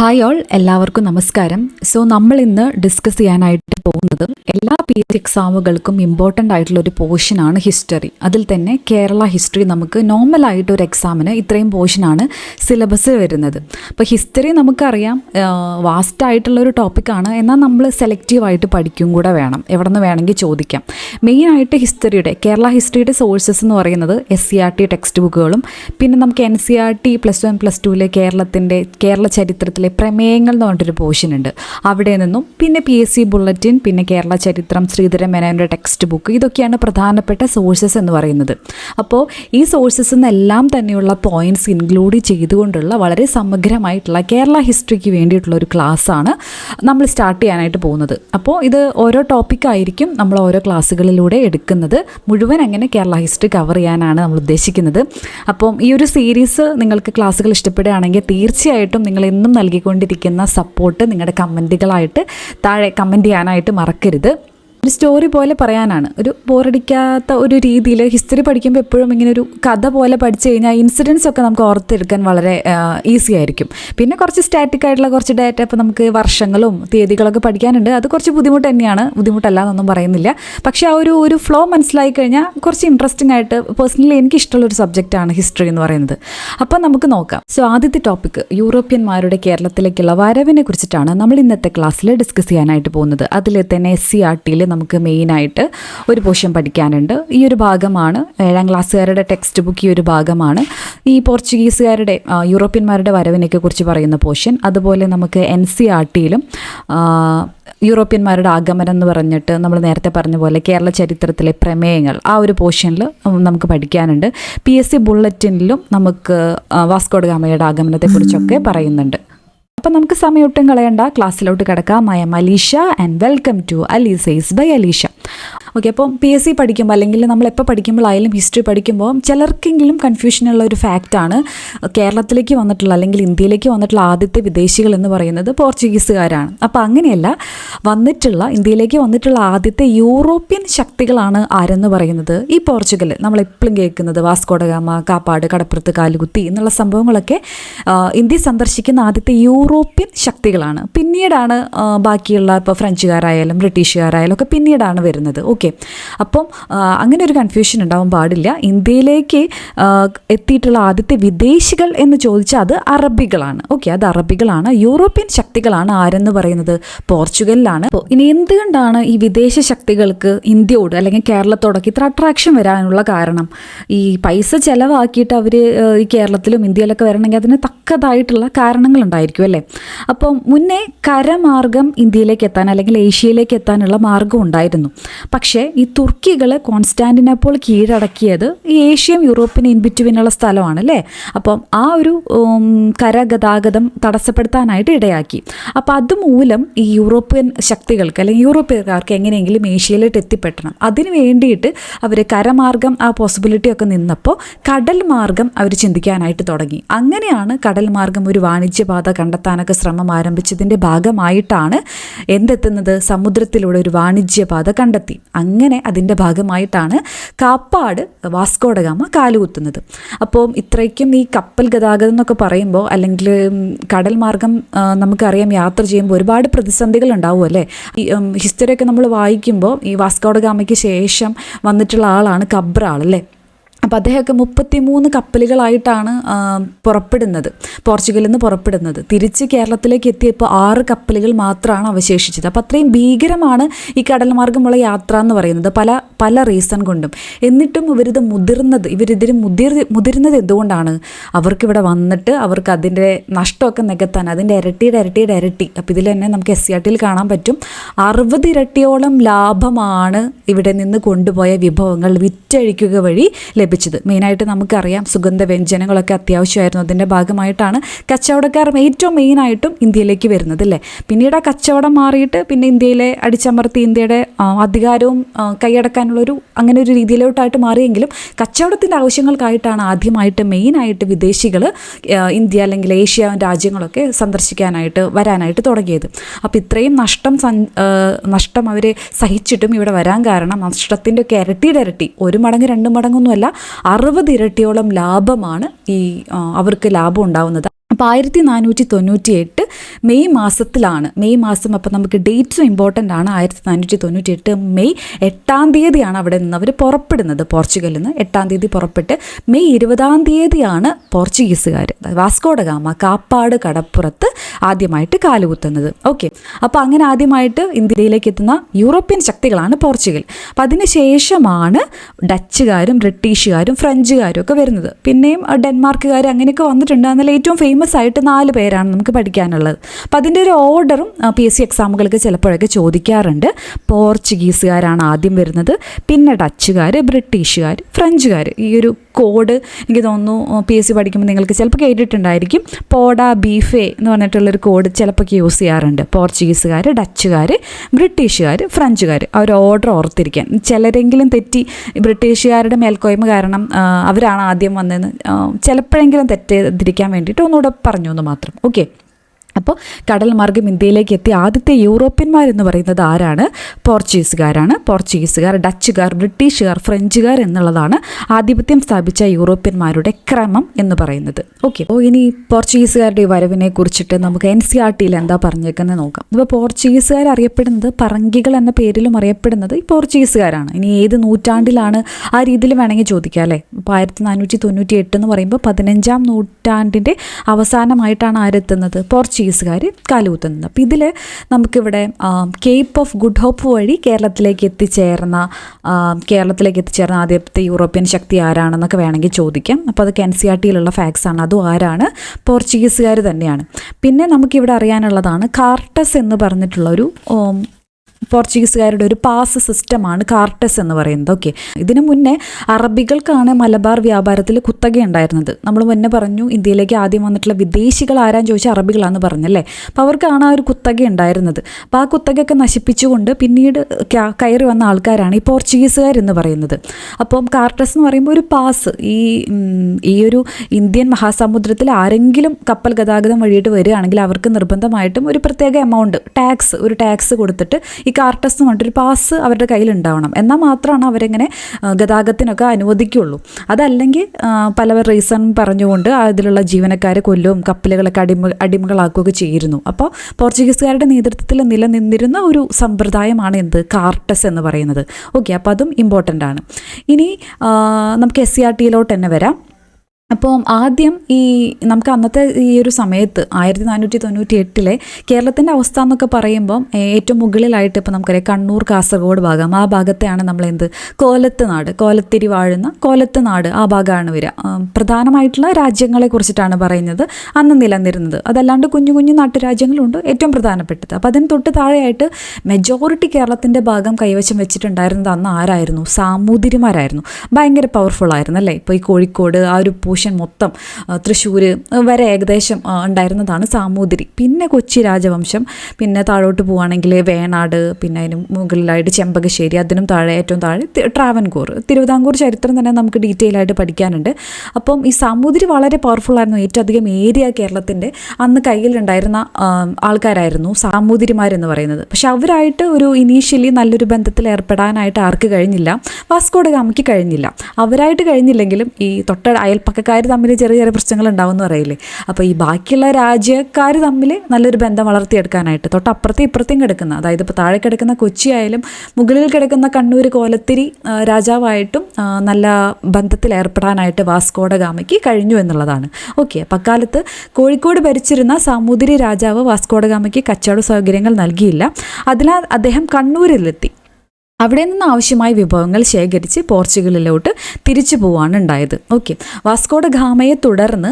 Hi all എല്ലാവർക്കും നമസ്കാരം. So നമ്മൾ ഇന്ന് ഡിസ്കസ് ചെയ്യാനായിട്ട് പോകുന്നത് എല്ലാ പി എച്ച് എക്സാമുകൾക്കും ഇമ്പോർട്ടന്റ് ആയിട്ടുള്ള ഒരു പോർഷനാണ് ഹിസ്റ്ററി അതിൽ തന്നെ കേരള ഹിസ്റ്ററി നമുക്ക് നോർമലായിട്ട് ഒരു എക്സാമിന് ഇത്രയും പോർഷനാണ് സിലബസ് വരുന്നത്. അപ്പോൾ ഹിസ്റ്ററി നമുക്കറിയാം. വാസ്റ്റ് ആയിട്ടുള്ള ഒരു ടോപ്പിക്കാണ് എന്നാൽ നമ്മൾ സെലക്റ്റീവായിട്ട് പഠിക്കും കൂടെ വേണം. എവിടെ നിന്ന് വേണമെങ്കിൽ ചോദിക്കാം. മെയിനായിട്ട് ഹിസ്റ്ററിയുടെ കേരള ഹിസ്റ്ററിയുടെ സോഴ്സസ് എന്ന് പറയുന്നത് S C R T text ബുക്കുകളും പിന്നെ നമുക്ക് N C R T plus one plus ടുവിലെ കേരളത്തിന്റെ കേരള ചരിത്രത്തിലെ പ്രമേയങ്ങൾ എന്ന് പറഞ്ഞിട്ടൊരു പോർഷൻ ഉണ്ട്. അവിടെ നിന്നും പിന്നെ പി എസ് സി ബുള്ളറ്റിൻ പിന്നെ കേരള ചരിത്രം ശ്രീധരൻ മേനോന്റെ ടെക്സ്റ്റ് ബുക്ക് ഇതൊക്കെയാണ് പ്രധാനപ്പെട്ട സോഴ്സസ് എന്ന് പറയുന്നത്. അപ്പോൾ ഈ സോഴ്സസ് നിന്നെല്ലാം തന്നെയുള്ള പോയിന്റ്സ് ഇൻക്ലൂഡ് ചെയ്തുകൊണ്ടുള്ള വളരെ സമഗ്രമായിട്ടുള്ള കേരള ഹിസ്റ്ററിക്ക് വേണ്ടിയിട്ടുള്ള ഒരു ക്ലാസ്സാണ് നമ്മൾ സ്റ്റാർട്ട് ചെയ്യാനായിട്ട് പോകുന്നത്. അപ്പോൾ ഇത് ഓരോ ടോപ്പിക്കായിരിക്കും നമ്മൾ ഓരോ ക്ലാസ്സുകളിലൂടെ എടുക്കുന്നത്. മുഴുവൻ അങ്ങനെ കേരള ഹിസ്റ്ററി കവർ ചെയ്യാനാണ് നമ്മൾ ഉദ്ദേശിക്കുന്നത്. അപ്പം ഈ ഒരു സീരീസ് നിങ്ങൾക്ക് ക്ലാസ്സുകൾ ഇഷ്ടപ്പെടുകയാണെങ്കിൽ തീർച്ചയായിട്ടും നിങ്ങൾ എന്നും നൽകിക്കൊണ്ടിരിക്കുന്ന സപ്പോർട്ട് നിങ്ങളുടെ കമന്റുകളായിട്ട് താഴെ കമന്റ് ചെയ്യാനായിട്ട് മറക്കരുത്. ഒരു സ്റ്റോറി പോലെ പറയാനാണ്. ഒരു ബോറടിക്കാത്ത ഒരു രീതിയിൽ ഹിസ്റ്ററി പഠിക്കുമ്പോൾ എപ്പോഴും ഇങ്ങനെ ഒരു കഥ പോലെ പഠിച്ചു കഴിഞ്ഞാൽ ഇൻസിഡൻസ് ഒക്കെ നമുക്ക് ഓർത്തെടുക്കാൻ വളരെ ഈസി ആയിരിക്കും. പിന്നെ കുറച്ച് സ്റ്റാറ്റിക് ആയിട്ടുള്ള കുറച്ച് ഡാറ്റ ഇപ്പോൾ നമുക്ക് വർഷങ്ങളും തീയതികളൊക്കെ പഠിക്കാനുണ്ട്. അത് കുറച്ച് ബുദ്ധിമുട്ട് തന്നെയാണ്. ബുദ്ധിമുട്ടല്ല എന്നൊന്നും പറയുന്നില്ല. പക്ഷേ ആ ഒരു ഒരു ഫ്ലോ മനസ്സിലായി കഴിഞ്ഞാൽ കുറച്ച് ഇൻട്രസ്റ്റിംഗ് ആയിട്ട് പേഴ്സണലി എനിക്ക് ഇഷ്ടമുള്ള ഒരു സബ്ജക്റ്റാണ് ഹിസ്റ്ററി എന്ന് പറയുന്നത്. അപ്പം നമുക്ക് നോക്കാം. സോ ആദ്യത്തെ ടോപ്പിക് യൂറോപ്യന്മാരുടെ കേരളത്തിലേക്കുള്ള വരവിനെ കുറിച്ചിട്ടാണ് നമ്മൾ ഇന്നത്തെ ക്ലാസ്സിൽ ഡിസ്കസ് ചെയ്യാനായിട്ട് പോകുന്നത്. അതിൽ തന്നെ എസ് സി ആർ ടിയിൽ നമുക്ക് മെയിനായിട്ട് ഒരു പോർഷൻ പഠിക്കാനുണ്ട്. ഈ ഒരു ഭാഗമാണ് ഏഴാം ക്ലാസ്സുകാരുടെ ടെക്സ്റ്റ് ബുക്ക് ഈ ഒരു ഭാഗമാണ്. ഈ പോർച്ചുഗീസുകാരുടെ യൂറോപ്യന്മാരുടെ വരവിനെയൊക്കെ കുറിച്ച് പറയുന്ന പോർഷൻ അതുപോലെ നമുക്ക് എൻ സി ആർ ടിയിലും യൂറോപ്യന്മാരുടെ ആഗമനം എന്ന് പറഞ്ഞിട്ട് നമ്മൾ നേരത്തെ പറഞ്ഞ പോലെ കേരള ചരിത്രത്തിലെ പ്രമേയങ്ങൾ ആ ഒരു പോർഷനിൽ നമുക്ക് പഠിക്കാനുണ്ട്. പി എസ് സി ബുള്ളറ്റിനിലും നമുക്ക് ആ, വാസ്കോഡ് ഗാമയുടെ ആഗമനത്തെക്കുറിച്ചൊക്കെ പറയുന്നുണ്ട്. അപ്പം നമുക്ക് സമയം ഒട്ടും കളയണ്ട. ക്ലാസ്സിലോട്ട് കിടക്കാം. I'm Alisha and welcome to അലീസൈസ് by Alisha okay അപ്പം പി എസ് സി പഠിക്കുമ്പോൾ അല്ലെങ്കിൽ നമ്മൾ എപ്പോൾ പഠിക്കുമ്പോഴായാലും ഹിസ്റ്ററി പഠിക്കുമ്പോൾ ചിലർക്കെങ്കിലും കൺഫ്യൂഷനുള്ള ഒരു ഫാക്റ്റാണ് കേരളത്തിലേക്ക് വന്നിട്ടുള്ള അല്ലെങ്കിൽ ഇന്ത്യയിലേക്ക് വന്നിട്ടുള്ള ആദ്യത്തെ വിദേശികൾ എന്ന് പറയുന്നത് പോർച്ചുഗീസുകാരാണ്. അപ്പോൾ അങ്ങനെയല്ല വന്നിട്ടുള്ള ഇന്ത്യയിലേക്ക് വന്നിട്ടുള്ള ആദ്യത്തെ യൂറോപ്യൻ ശക്തികളാണ് ആരെന്ന് പറയുന്നത്? ഈ പോർച്ചുഗൽ നമ്മൾ എപ്പോഴും കേൾക്കുന്നത് വാസ്കോഡഗാമ കാപ്പാട് കടപ്പുറത്ത് കാലുകുത്തി എന്നുള്ള സംഭവങ്ങളൊക്കെ ഇന്ത്യ സന്ദർശിക്കുന്ന ആദ്യത്തെ യൂറോപ്യൻ ശക്തികളാണ്. പിന്നീടാണ് ബാക്കിയുള്ള ഇപ്പോൾ ഫ്രഞ്ചുകാരായാലും ബ്രിട്ടീഷുകാരായാലും ഒക്കെ പിന്നീടാണ് വരുന്നത്. ഓക്കെ അപ്പം അങ്ങനെ ഒരു കൺഫ്യൂഷൻ ഉണ്ടാവാൻ പാടില്ല. ഇന്ത്യയിലേക്ക് എത്തിയിട്ടുള്ള ആദ്യത്തെ വിദേശികൾ എന്ന് ചോദിച്ചാൽ അത് അറബികളാണ്. ഓക്കെ അത് അറബികളാണ്. യൂറോപ്യൻ ശക്തികളാണ് ആരെന്ന് പറയുന്നത്? പോർച്ചുഗലിലാണ്. അപ്പോൾ ഇനി എന്തുകൊണ്ടാണ് ഈ വിദേശ ശക്തികൾക്ക് ഇന്ത്യയോട് അല്ലെങ്കിൽ കേരളത്തോടൊക്കെ ഇത്ര അട്രാക്ഷൻ വരാനുള്ള കാരണം? ഈ പൈസ ചിലവാക്കിയിട്ട് അവർ ഈ കേരളത്തിലും ഇന്ത്യയിലൊക്കെ വരണമെങ്കിൽ അതിന് തക്കതായിട്ടുള്ള കാരണങ്ങൾ ഉണ്ടായിരിക്കും അല്ലേ? അപ്പം മുന്നേ കരമാർഗം ഇന്ത്യയിലേക്ക് എത്താൻ അല്ലെങ്കിൽ ഏഷ്യയിലേക്ക് എത്താനുള്ള മാർഗം ഉണ്ടായിരുന്നു. പക്ഷേ ഈ തുർക്കികൾ കോൺസ്റ്റാന്റിനപ്പോൾ കീഴടക്കിയത് ഈ ഏഷ്യയും യൂറോപ്പിന് ഇൻ ബിറ്റ്വീനുള്ള സ്ഥലമാണ് അല്ലേ അപ്പം ആ ഒരു കരഗതാഗതം തടസ്സപ്പെടുത്താനായിട്ട് ഇടയാക്കി. അപ്പം അതുമൂലം ഈ യൂറോപ്യൻ ശക്തികൾക്ക് അല്ലെങ്കിൽ യൂറോപ്യക്കാർക്ക് എങ്ങനെയെങ്കിലും ഏഷ്യയിലോട്ട് എത്തിപ്പെട്ടണം. അതിന് വേണ്ടിയിട്ട് അവർ കരമാർഗം ആ പോസിബിലിറ്റി ഒക്കെ നിന്നപ്പോൾ കടൽ മാർഗം അവർ ചിന്തിക്കാനായിട്ട് തുടങ്ങി. അങ്ങനെയാണ് കടൽ മാർഗം ഒരു വാണിജ്യപാത കണ്ടെത്താനൊക്കെ ശ്രമം ആരംഭിച്ചതിന്റെ ഭാഗമായിട്ടാണ് എന്തെത്തുന്നത്? സമുദ്രത്തിലൂടെ ഒരു വാണിജ്യപാത കണ്ടെത്തി. അങ്ങനെ അതിന്റെ ഭാഗമായിട്ടാണ് കാപ്പാട് വാസ്കോഡഗാമ കാലുകുത്തുന്നത്. അപ്പോൾ ഇത്രയ്ക്കും ഈ കപ്പൽ ഗതാഗതം എന്നൊക്കെ പറയുമ്പോൾ അല്ലെങ്കിൽ കടൽ മാർഗം നമുക്കറിയാം യാത്ര ചെയ്യുമ്പോൾ ഒരുപാട് പ്രതിസന്ധികൾ ഉണ്ടാവും അല്ലേ? ഹിസ്റ്ററി ഹിസ്റ്ററിയൊക്കെ നമ്മൾ വായിക്കുമ്പോൾ ഈ വാസ്കോഡഗാമയ്ക്ക് ശേഷം വന്നിട്ടുള്ള ആളാണ് കബ്രാൾ അല്ലേ? അപ്പോൾ അദ്ദേഹമൊക്കെ മുപ്പത്തിമൂന്ന് കപ്പലുകളായിട്ടാണ് പുറപ്പെടുന്നത് പോർച്ചുഗലിൽ നിന്ന് പുറപ്പെടുന്നത്. തിരിച്ച് കേരളത്തിലേക്ക് എത്തിയപ്പോൾ ആറ് കപ്പലുകൾ മാത്രമാണ് അവശേഷിച്ചത്. അപ്പോൾ അത്രയും ഭീകരമാണ് ഈ കടൽ മാർഗമുള്ള യാത്ര എന്ന് പറയുന്നത് പല പല റീസൺ കൊണ്ടും. എന്നിട്ടും ഇവരിത് മുതിർന്നത് ഇവരിതിന് മുതിർ മുതിരുന്നത് എന്തുകൊണ്ടാണ്? അവർക്കിവിടെ വന്നിട്ട് അവർക്ക് അതിന്റെ നഷ്ടമൊക്കെ നികത്താൻ അതിന്റെ ഇരട്ടിയുടെ ഇരട്ടിയുടെ ഇരട്ടി. അപ്പോൾ ഇതിൽ തന്നെ നമുക്ക് എസ് സി ആർ ടിയിൽ കാണാൻ പറ്റും. അറുപത് ഇരട്ടിയോളം ലാഭമാണ് ഇവിടെ നിന്ന് കൊണ്ടുപോയ വിഭവങ്ങൾ വിറ്റഴിക്കുക വഴി ലഭിച്ചത്. മെയിനായിട്ട് നമുക്കറിയാം സുഗന്ധ വ്യഞ്ജനങ്ങളൊക്കെ അത്യാവശ്യമായിരുന്നു. അതിന്റെ ഭാഗമായിട്ടാണ് കച്ചവടക്കാർ ഏറ്റവും മെയിനായിട്ടും ഇന്ത്യയിലേക്ക് വരുന്നത് അല്ലേ? പിന്നീട് ആ കച്ചവടം മാറിയിട്ട് പിന്നെ ഇന്ത്യയിലെ അടിച്ചമർത്തി ഇന്ത്യയുടെ അധികാരവും കൈയടക്കാനുള്ളൊരു അങ്ങനെ ഒരു രീതിയിലോട്ടായിട്ട് മാറിയെങ്കിലും കച്ചവടത്തിന്റെ ആവശ്യങ്ങൾക്കായിട്ടാണ് ആദ്യമായിട്ട് മെയിനായിട്ട് വിദേശികൾ ഇന്ത്യ അല്ലെങ്കിൽ ഏഷ്യ രാജ്യങ്ങളൊക്കെ സന്ദർശിക്കാനായിട്ട് വരാനായിട്ട് തുടങ്ങിയത്. അപ്പോൾ ഇത്രയും നഷ്ടം നഷ്ടം അവരെ സഹിച്ചിട്ടും ഇവിടെ വരാൻ കാരണം നഷ്ടത്തിന്റെ ഒക്കെ ഇരട്ടിയുടെ ഇരട്ടി ഒരു മടങ്ങ് രണ്ട് മടങ്ങൊന്നുമല്ല അറുപത് ഇരട്ടിയോളം ലാഭമാണ് ഈ അവർക്ക് ലാഭം ഉണ്ടാവുന്നത്. അപ്പോൾ ആയിരത്തി നാനൂറ്റി തൊണ്ണൂറ്റി എട്ട് മെയ് മാസത്തിലാണ്. മെയ് മാസം അപ്പം നമുക്ക് ഡേറ്റ്സും ഇമ്പോർട്ടന്റ് ആണ്. ആയിരത്തി നാനൂറ്റി തൊണ്ണൂറ്റി എട്ട് മെയ് എട്ടാം തീയതിയാണ് അവിടെ നിന്ന് അവർ പുറപ്പെടുന്നത് പോർച്ചുഗലിൽ നിന്ന്. എട്ടാം തീയതി പുറപ്പെട്ട് മെയ് ഇരുപതാം തീയതിയാണ് പോർച്ചുഗീസുകാർ വാസ്കോഡഗാമ കാപ്പാട് കടപ്പുറത്ത് ആദ്യമായിട്ട് കാലുകുത്തുന്നത്. ഓക്കെ അപ്പോൾ അങ്ങനെ ആദ്യമായിട്ട് ഇന്ത്യയിലേക്ക് എത്തുന്ന യൂറോപ്യൻ ശക്തികളാണ് പോർച്ചുഗൽ. അപ്പം അതിന് ശേഷമാണ് ഡച്ചുകാരും ബ്രിട്ടീഷുകാരും ഫ്രഞ്ചുകാരും ഒക്കെ വരുന്നത്. പിന്നെയും ഡെൻമാർക്കുകാർ അങ്ങനെയൊക്കെ വന്നിട്ടുണ്ട്. എന്നാൽ ഏറ്റവും ഫേമസ് ആയിട്ട് നാല് പേരാണ് നമുക്ക് പഠിക്കാനുള്ളത്. അപ്പം അതിന്റെ ഒരു ഓർഡറും പി എസ് സി എക്സാമുകൾക്ക് ചിലപ്പോഴൊക്കെ ചോദിക്കാറുണ്ട്. പോർച്ചുഗീസുകാരാണ് ആദ്യം വരുന്നത്. പിന്നെ ഡച്ചുകാർ ബ്രിട്ടീഷുകാർ ഫ്രഞ്ചുകാർ. ഈ ഒരു കോഡ് എനിക്ക് തോന്നുന്നു പി എസ് സി പഠിക്കുമ്പോൾ നിങ്ങൾക്ക് ചിലപ്പോൾ കേട്ടിട്ടുണ്ടായിരിക്കും. പോഡ ബീഫേ എന്ന് പറഞ്ഞിട്ടുള്ളൊരു കോഡ് ചിലപ്പോൾ യൂസ് ചെയ്യാറുണ്ട്. പോർച്ചുഗീസുകാർ ഡച്ചുകാർ ബ്രിട്ടീഷുകാർ ഫ്രഞ്ചുകാർ. ഒരു ഓർഡർ ഓർത്തിരിക്കാൻ. ചിലരെങ്കിലും തെറ്റി ബ്രിട്ടീഷുകാരുടെ മേൽക്കോയ്മ കാരണം അവരാണ് ആദ്യം വന്നതെന്ന് ചിലപ്പോഴെങ്കിലും തെറ്റിദ്ധരിക്കാൻ വേണ്ടിയിട്ട് ഒന്നുകൂടെ പറഞ്ഞു എന്ന് മാത്രം. ഓക്കെ അപ്പോൾ കടൽ മാർഗം ഇന്ത്യയിലേക്ക് എത്തിയ ആദ്യത്തെ യൂറോപ്യന്മാരെന്ന് പറയുന്നത് ആരാണ്? പോർച്ചുഗീസുകാരാണ്. പോർച്ചുഗീസുകാർ ഡച്ചുകാർ ബ്രിട്ടീഷുകാർ ഫ്രഞ്ചുകാർ എന്നുള്ളതാണ് ആധിപത്യം സ്ഥാപിച്ച യൂറോപ്യന്മാരുടെ ക്രമം എന്ന് പറയുന്നത്. ഓക്കെ അപ്പോൾ ഇനി പോർച്ചുഗീസുകാരുടെ വരവിനെ കുറിച്ചിട്ട് നമുക്ക് എൻ സി ആർ ടിയിൽ എന്താ പറഞ്ഞേക്കുന്നത് നോക്കാം. ഇപ്പോൾ പോർച്ചുഗീസുകാർ അറിയപ്പെടുന്നത് പറങ്കികൾ എന്ന പേരിലും അറിയപ്പെടുന്നത് ഈ പോർച്ചുഗീസുകാരാണ്. ഇനി ഏത് നൂറ്റാണ്ടിലാണ് ആ രീതിയിൽ വേണമെങ്കിൽ ചോദിക്കാം അല്ലേ? ഇപ്പോൾ ആയിരത്തി നാനൂറ്റി തൊണ്ണൂറ്റി എട്ട് എന്ന് പറയുമ്പോൾ പതിനഞ്ചാം നൂറ്റാണ്ടിന്റെ അവസാനമായിട്ടാണ് ആരെത്തുന്നത്? പോർച്ചുഗീസുകാർ കാലുകുത്തുന്നത് അപ്പോൾ ഇതിൽ നമുക്കിവിടെ കേപ്പ് ഓഫ് ഗുഡ് ഹോപ്പ് വഴി കേരളത്തിലേക്ക് എത്തിച്ചേർന്ന കേരളത്തിലേക്ക് എത്തിച്ചേർന്ന ആദ്യത്തെ യൂറോപ്യൻ ശക്തി ആരാണെന്നൊക്കെ വേണമെങ്കിൽ ചോദിക്കാം. അപ്പോൾ അതൊക്കെ എൻ സി ആർ ടിയിലുള്ള ഫാക്സ് ആണ്. അതും ആരാണ്? പോർച്ചുഗീസുകാർ തന്നെയാണ്. പിന്നെ നമുക്കിവിടെ അറിയാനുള്ളതാണ് കാർട്ടസ് എന്ന് പറഞ്ഞിട്ടുള്ള ഒരു പോർച്ചുഗീസുകാരുടെ ഒരു പാസ് സിസ്റ്റമാണ് കാർട്ടസ് എന്ന് പറയുന്നത്. ഓക്കെ. ഇതിനു മുന്നേ അറബികൾക്കാണ് മലബാർ വ്യാപാരത്തിൽ കുത്തക ഉണ്ടായിരുന്നത് നമ്മൾ മുന്നേ പറഞ്ഞു ഇന്ത്യയിലേക്ക് ആദ്യം വന്നിട്ടുള്ള വിദേശികൾ ആരാൻ ചോദിച്ചാൽ അറബികളാണെന്ന് പറഞ്ഞല്ലേ? അപ്പോൾ അവർക്കാണ് ആ ഒരു കുത്തക ഉണ്ടായിരുന്നത്. അപ്പോൾ ആ കുത്തകയൊക്കെ നശിപ്പിച്ചുകൊണ്ട് പിന്നീട് കയറി വന്ന ആൾക്കാരാണ് ഈ പോർച്ചുഗീസുകാർ എന്ന് പറയുന്നത്. അപ്പം കാർട്ടസ് എന്ന് പറയുമ്പോൾ ഒരു പാസ്. ഈ ഈ ഒരു ഇന്ത്യൻ മഹാസമുദ്രത്തിൽ ആരെങ്കിലും കപ്പൽ ഗതാഗതം വഴിയിട്ട് വരികയാണെങ്കിൽ അവർക്ക് നിർബന്ധമായിട്ടും ഒരു പ്രത്യേക എമൗണ്ട് ടാക്സ് ഒരു ടാക്സ് കൊടുത്തിട്ട് ഈ കാർട്ടസ് എന്ന് പാസ് അവരുടെ കയ്യിൽ ഉണ്ടാവണം. എന്നാൽ മാത്രമാണ് അവരെങ്ങനെ ഗതാഗതത്തിനൊക്കെ അനുവദിക്കുള്ളൂ അതല്ലെങ്കിൽ പല റീസൺ പറഞ്ഞുകൊണ്ട് അതിലുള്ള ജീവനക്കാരെ കൊല്ലും കപ്പലുകളൊക്കെ അടിമ അടിമകളാക്കുകയൊക്കെ ചെയ്തിരുന്നു അപ്പോൾ പോർച്ചുഗീസുകാരുടെ നേതൃത്വത്തിൽ നിലനിന്നിരുന്ന ഒരു സമ്പ്രദായമാണ് എന്ത്? കാർട്ടസ് എന്ന് പറയുന്നത്. ഓക്കെ അപ്പോൾ അതും ഇമ്പോർട്ടന്റ് ആണ്. ഇനി നമുക്ക് എസ് സി ആർ ടിയിലോട്ട് തന്നെ വരാം. അപ്പോൾ ആദ്യം ഈ നമുക്ക് അന്നത്തെ ഈ ഒരു സമയത്ത് ആയിരത്തി നാനൂറ്റി തൊണ്ണൂറ്റി എട്ടിലെ കേരളത്തിന്റെ അവസ്ഥ എന്നൊക്കെ പറയുമ്പം ഏറ്റവും മുകളിലായിട്ട് ഇപ്പോൾ നമുക്കറിയാം കണ്ണൂർ കാസർഗോഡ് ഭാഗം. ആ ഭാഗത്തെയാണ് നമ്മൾ എന്ത് കോലത്ത് നാട്. കോലത്തിരി വാഴുന്ന കോലത്ത് നാട് ആ ഭാഗമാണ് വരിക. പ്രധാനമായിട്ടുള്ള രാജ്യങ്ങളെ കുറിച്ചിട്ടാണ് പറയുന്നത്. അന്ന് നിലനിരുന്നത് അതല്ലാണ്ട് കുഞ്ഞു കുഞ്ഞു നാട്ടുരാജ്യങ്ങളുണ്ട്. ഏറ്റവും പ്രധാനപ്പെട്ടത്. അപ്പോൾ അതിന് തൊട്ട് താഴെയായിട്ട് മെജോറിറ്റി കേരളത്തിന്റെ ഭാഗം കൈവശം വെച്ചിട്ടുണ്ടായിരുന്നത് അന്ന് ആരായിരുന്നു? സാമൂതിരിമാരായിരുന്നു. ഭയങ്കര പവർഫുൾ ആയിരുന്നു അല്ലേ? ഇപ്പോൾ ഈ കോഴിക്കോട് ആ ഒരു പോഷൻ മൊത്തം തൃശ്ശൂർ വരെ ഏകദേശം ഉണ്ടായിരുന്നതാണ് സാമൂതിരി. പിന്നെ കൊച്ചി രാജവംശം പിന്നെ താഴോട്ട് പോവുകയാണെങ്കിൽ വേണാട് പിന്നെ അതിന് മുകളിലായിട്ട് ചെമ്പകശ്ശേരി അതിനും താഴെ ഏറ്റവും താഴെ ട്രാവൻകൂർ. തിരുവിതാംകൂർ ചരിത്രം തന്നെ നമുക്ക് ഡീറ്റെയിൽ ആയിട്ട് പഠിക്കാനുണ്ട്. അപ്പം ഈ സാമൂതിരി വളരെ പവർഫുൾ ആയിരുന്നു ഏറ്റവും അധികം ഏരിയ കേരളത്തിന്റെ. അന്ന് കയ്യിലുണ്ടായിരുന്ന ആൾക്കാരായിരുന്നു സാമൂതിരിമാരെന്ന് പറയുന്നത്. പക്ഷെ അവരായിട്ട് ഒരു ഇനീഷ്യലി നല്ലൊരു ബന്ധത്തിൽ ഏർപ്പെടാനായിട്ട് ആർക്ക് കഴിഞ്ഞില്ല? വാസ്കോഡ് ഗാമയ്ക്ക് കഴിഞ്ഞില്ല. അവരായിട്ട് കഴിഞ്ഞില്ലെങ്കിലും ഈ തൊട്ട അയൽപ്പക്കക്കാർ തമ്മിൽ ചെറിയ ചെറിയ പ്രശ്നങ്ങൾ ഉണ്ടാവുമെന്ന് പറയില്ലേ? അപ്പോൾ ഈ ബാക്കിയുള്ള രാജ്യക്കാർ തമ്മിൽ നല്ലൊരു ബന്ധം വളർത്തിയെടുക്കാനായിട്ട് തൊട്ടപ്പുറത്തെ ഇപ്പുറത്തേയും കിടക്കുന്ന അതായത് ഇപ്പോൾ താഴെ കിടക്കുന്ന കൊച്ചി ആയാലും മുകളിൽ കിടക്കുന്ന കണ്ണൂർ കോലത്തിരി രാജാവായിട്ടും നല്ല ബന്ധത്തിൽ ഏർപ്പെടാനായിട്ട് വാസ്കോഡ ഗാമയ്ക്ക് കഴിഞ്ഞു എന്നുള്ളതാണ്. ഓക്കെ അപ്പം അക്കാലത്ത് കോഴിക്കോട് ഭരിച്ചിരുന്ന സാമൂതിരി രാജാവ് വാസ്കോഡ ഗാമയ്ക്ക് കച്ചവട സൗകര്യങ്ങൾ നൽകിയില്ല. അതിനാൽ അദ്ദേഹം കണ്ണൂരിലെത്തി. അവിടെ നിന്ന് ആവശ്യമായ വിഭവങ്ങൾ ശേഖരിച്ച് പോർച്ചുഗലിലോട്ട് തിരിച്ചു പോവാണ് ഉണ്ടായത്. ഓക്കെ വാസ്കോഡ ഗാമയെ തുടർന്ന്